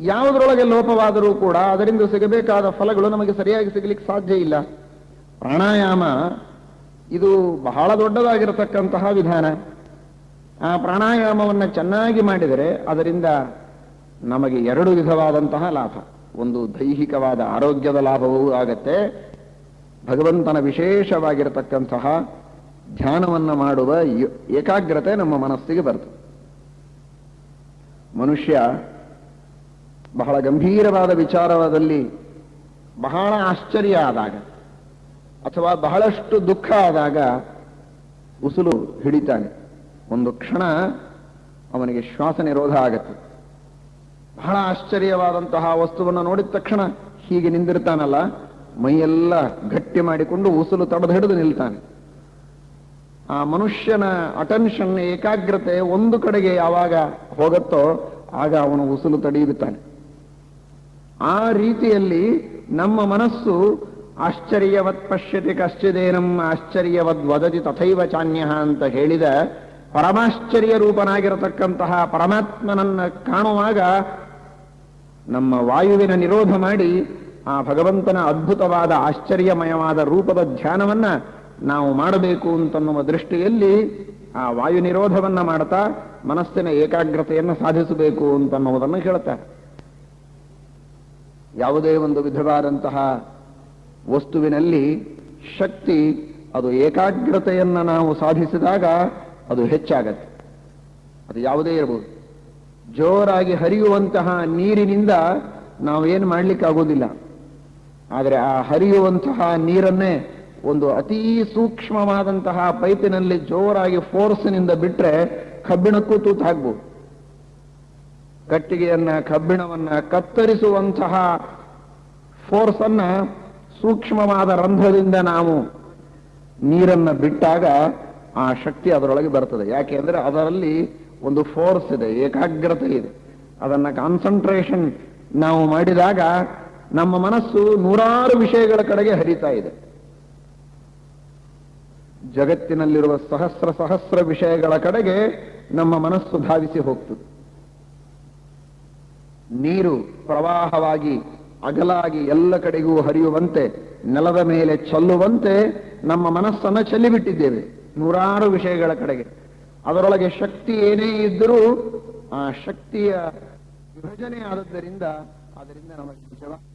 ಯಾವುದರೊಳಗೆ ಲೋಪವಾದರೂ ಕೂಡ ಅದರಿಂದ ಸಿಗಬೇಕಾದ ಫಲಗಳು ನಮಗೆ ಸರಿಯಾಗಿ ಸಿಗಲಿಕ್ಕೆ ಸಾಧ್ಯ ಇಲ್ಲ. ಪ್ರಾಣಾಯಾಮ ಇದು ಬಹಳ ದೊಡ್ಡದಾಗಿರತಕ್ಕಂತಹ ವಿಧಾನ. ಆ ಪ್ರಾಣಾಯಾಮವನ್ನು ಚೆನ್ನಾಗಿ ಮಾಡಿದರೆ ಅದರಿಂದ ನಮಗೆ ಎರಡು ವಿಧವಾದಂತಹ ಲಾಭ. ಒಂದು ದೈಹಿಕವಾದ ಆರೋಗ್ಯದ ಲಾಭವೂ ಆಗತ್ತೆ ಭಗವಂತನ ವಿಶೇಷವಾಗಿರತಕ್ಕಂತಹ ಧ್ಯಾನವನ್ನು ಮಾಡುವ ಏಕಾಗ್ರತೆ ನಮ್ಮ ಮನಸ್ಸಿಗೆ ಬರ್ತದೆ ಮನುಷ್ಯ ಬಹಳ ಗಂಭೀರವಾದ ವಿಚಾರದಲ್ಲಿ ಬಹಳ ಆಶ್ಚರ್ಯ ಆದಾಗ ಅಥವಾ ಬಹಳಷ್ಟು ದುಃಖ ಆದಾಗ ಉಸುಲು ಹಿಡಿತಾನೆ. ಒಂದು ಕ್ಷಣ ಅವನಿಗೆ ಶ್ವಾಸ ನಿರೋಧ ಆಗತ್ತೆ. ಬಹಳ ಆಶ್ಚರ್ಯವಾದಂತಹ ವಸ್ತುವನ್ನು ನೋಡಿದ ತಕ್ಷಣ ಹೀಗೆ ನಿಂದಿರ್ತಾನಲ್ಲ ಮೈಯೆಲ್ಲ ಗಟ್ಟಿ ಮಾಡಿಕೊಂಡು ಉಸುಲು ತಡೆದು ಹಿಡಿದು ನಿಲ್ತಾನೆ. ಆ ಮನುಷ್ಯನ ಅಟೆನ್ಷನ್ ಏಕಾಗ್ರತೆ ಒಂದು ಕಡೆಗೆ ಯಾವಾಗ ಹೋಗುತ್ತೋ ಆಗ ಅವನು ಉಸುಲು ತಡೆಯುತ್ತಾನೆ. ಆ ರೀತಿಯಲ್ಲಿ ನಮ್ಮ ಮನಸ್ಸು ಆಶ್ಚರ್ಯವತ್ ಪಶ್ಯತಿ ಕಶ್ಚಿದೇನಂ ಆಶ್ಚರ್ಯವದ್ ವದತಿ ತಥೈವ ಚಾನ್ಯ ಅಂತ ಹೇಳಿದ ಪರಮಾಶ್ಚರ್ಯ ರೂಪನಾಗಿರತಕ್ಕಂತಹ ಪರಮಾತ್ಮನನ್ನ ಕಾಣುವಾಗ ನಮ್ಮ ವಾಯುವಿನ ನಿರೋಧ ಮಾಡಿ ಆ ಭಗವಂತನ ಅದ್ಭುತವಾದ ಆಶ್ಚರ್ಯಮಯವಾದ ರೂಪದ ಧ್ಯಾನವನ್ನ ನಾವು ಮಾಡಬೇಕು ಅಂತನ್ನುವ ದೃಷ್ಟಿಯಲ್ಲಿ ಆ ವಾಯು ನಿರೋಧವನ್ನ ಮಾಡ್ತಾ ಮನಸ್ಸಿನ ಏಕಾಗ್ರತೆಯನ್ನು ಸಾಧಿಸಬೇಕು ಅಂತನ್ನುವುದನ್ನು ಹೇಳ್ತಾರೆ. ಯಾವುದೇ ಒಂದು ವಿಧವಾದಂತಹ ವಸ್ತುವಿನಲ್ಲಿ ಶಕ್ತಿ, ಅದು ಏಕಾಗ್ರತೆಯನ್ನು ನಾವು ಸಾಧಿಸಿದಾಗ ಅದು ಹೆಚ್ಚಾಗತ್ತೆ. ಅದು ಯಾವುದೇ ಇರಬಹುದು ಜೋರಾಗಿ ಹರಿಯುವಂತಹ ನೀರಿನಿಂದ ನಾವು ಏನು ಮಾಡ್ಲಿಕ್ಕೆ ಆಗೋದಿಲ್ಲ ಆದರೆ ಆ ಹರಿಯುವಂತಹ ನೀರನ್ನೇ ಒಂದು ಅತೀ ಸೂಕ್ಷ್ಮವಾದಂತಹ ಪೈಪಿನಲ್ಲಿ ಜೋರಾಗಿ ಫೋರ್ಸ್ನಿಂದ ಬಿಟ್ಟರೆ ಕಬ್ಬಿಣಕ್ಕೂ ತೂತು ಹಾಕ್ಬೋದು ಕಟ್ಟಿಗೆಯನ್ನ, ಕಬ್ಬಿಣವನ್ನ ಕತ್ತರಿಸುವಂತಹ ಫೋರ್ಸ್ ಅನ್ನ ಸೂಕ್ಷ್ಮವಾದ ರಂಧ್ರದಿಂದ ನಾವು ನೀರನ್ನ ಬಿಟ್ಟಾಗ ಆ ಶಕ್ತಿ ಅದರೊಳಗೆ ಬರ್ತದೆ. ಯಾಕೆ ಅಂದ್ರೆ ಅದರಲ್ಲಿ ಒಂದು ಫೋರ್ಸ್ ಇದೆ, ಏಕಾಗ್ರತೆ ಇದೆ. ಅದನ್ನ ಕಾನ್ಸಂಟ್ರೇಷನ್ ನಾವು ಮಾಡಿದಾಗ ನಮ್ಮ ಮನಸ್ಸು ನೂರಾರು ವಿಷಯಗಳ ಕಡೆಗೆ ಹರಿತಾ ಇದೆ. ಜಗತ್ತಿನಲ್ಲಿರುವ ಸಹಸ್ರ ಸಹಸ್ರ ವಿಷಯಗಳ ಕಡೆಗೆ ನಮ್ಮ ಮನಸ್ಸು ಧಾವಿಸಿ ಹೋಗ್ತದೆ. ನೀರು ಪ್ರವಾಹವಾಗಿ, ಅಗಲಾಗಿ ಎಲ್ಲ ಕಡೆಗೂ ಹರಿಯುವಂತೆ, ನೆಲದ ಮೇಲೆ ಚೆಲ್ಲುವಂತೆ ನಮ್ಮ ಮನಸ್ಸನ್ನು ಚೆಲ್ಲಿಬಿಟ್ಟಿದ್ದೇವೆ, ನೂರಾರು ವಿಷಯಗಳ ಕಡೆಗೆ. ಅದರೊಳಗೆ ಶಕ್ತಿ ಏನೇ ಇದ್ದರೂ ಆ ಶಕ್ತಿಯ ವಿಭಜನೆ ಆದದ್ದರಿಂದ, ಅದರಿಂದ ನಮಗೆ ನಿಜವಾಗಿ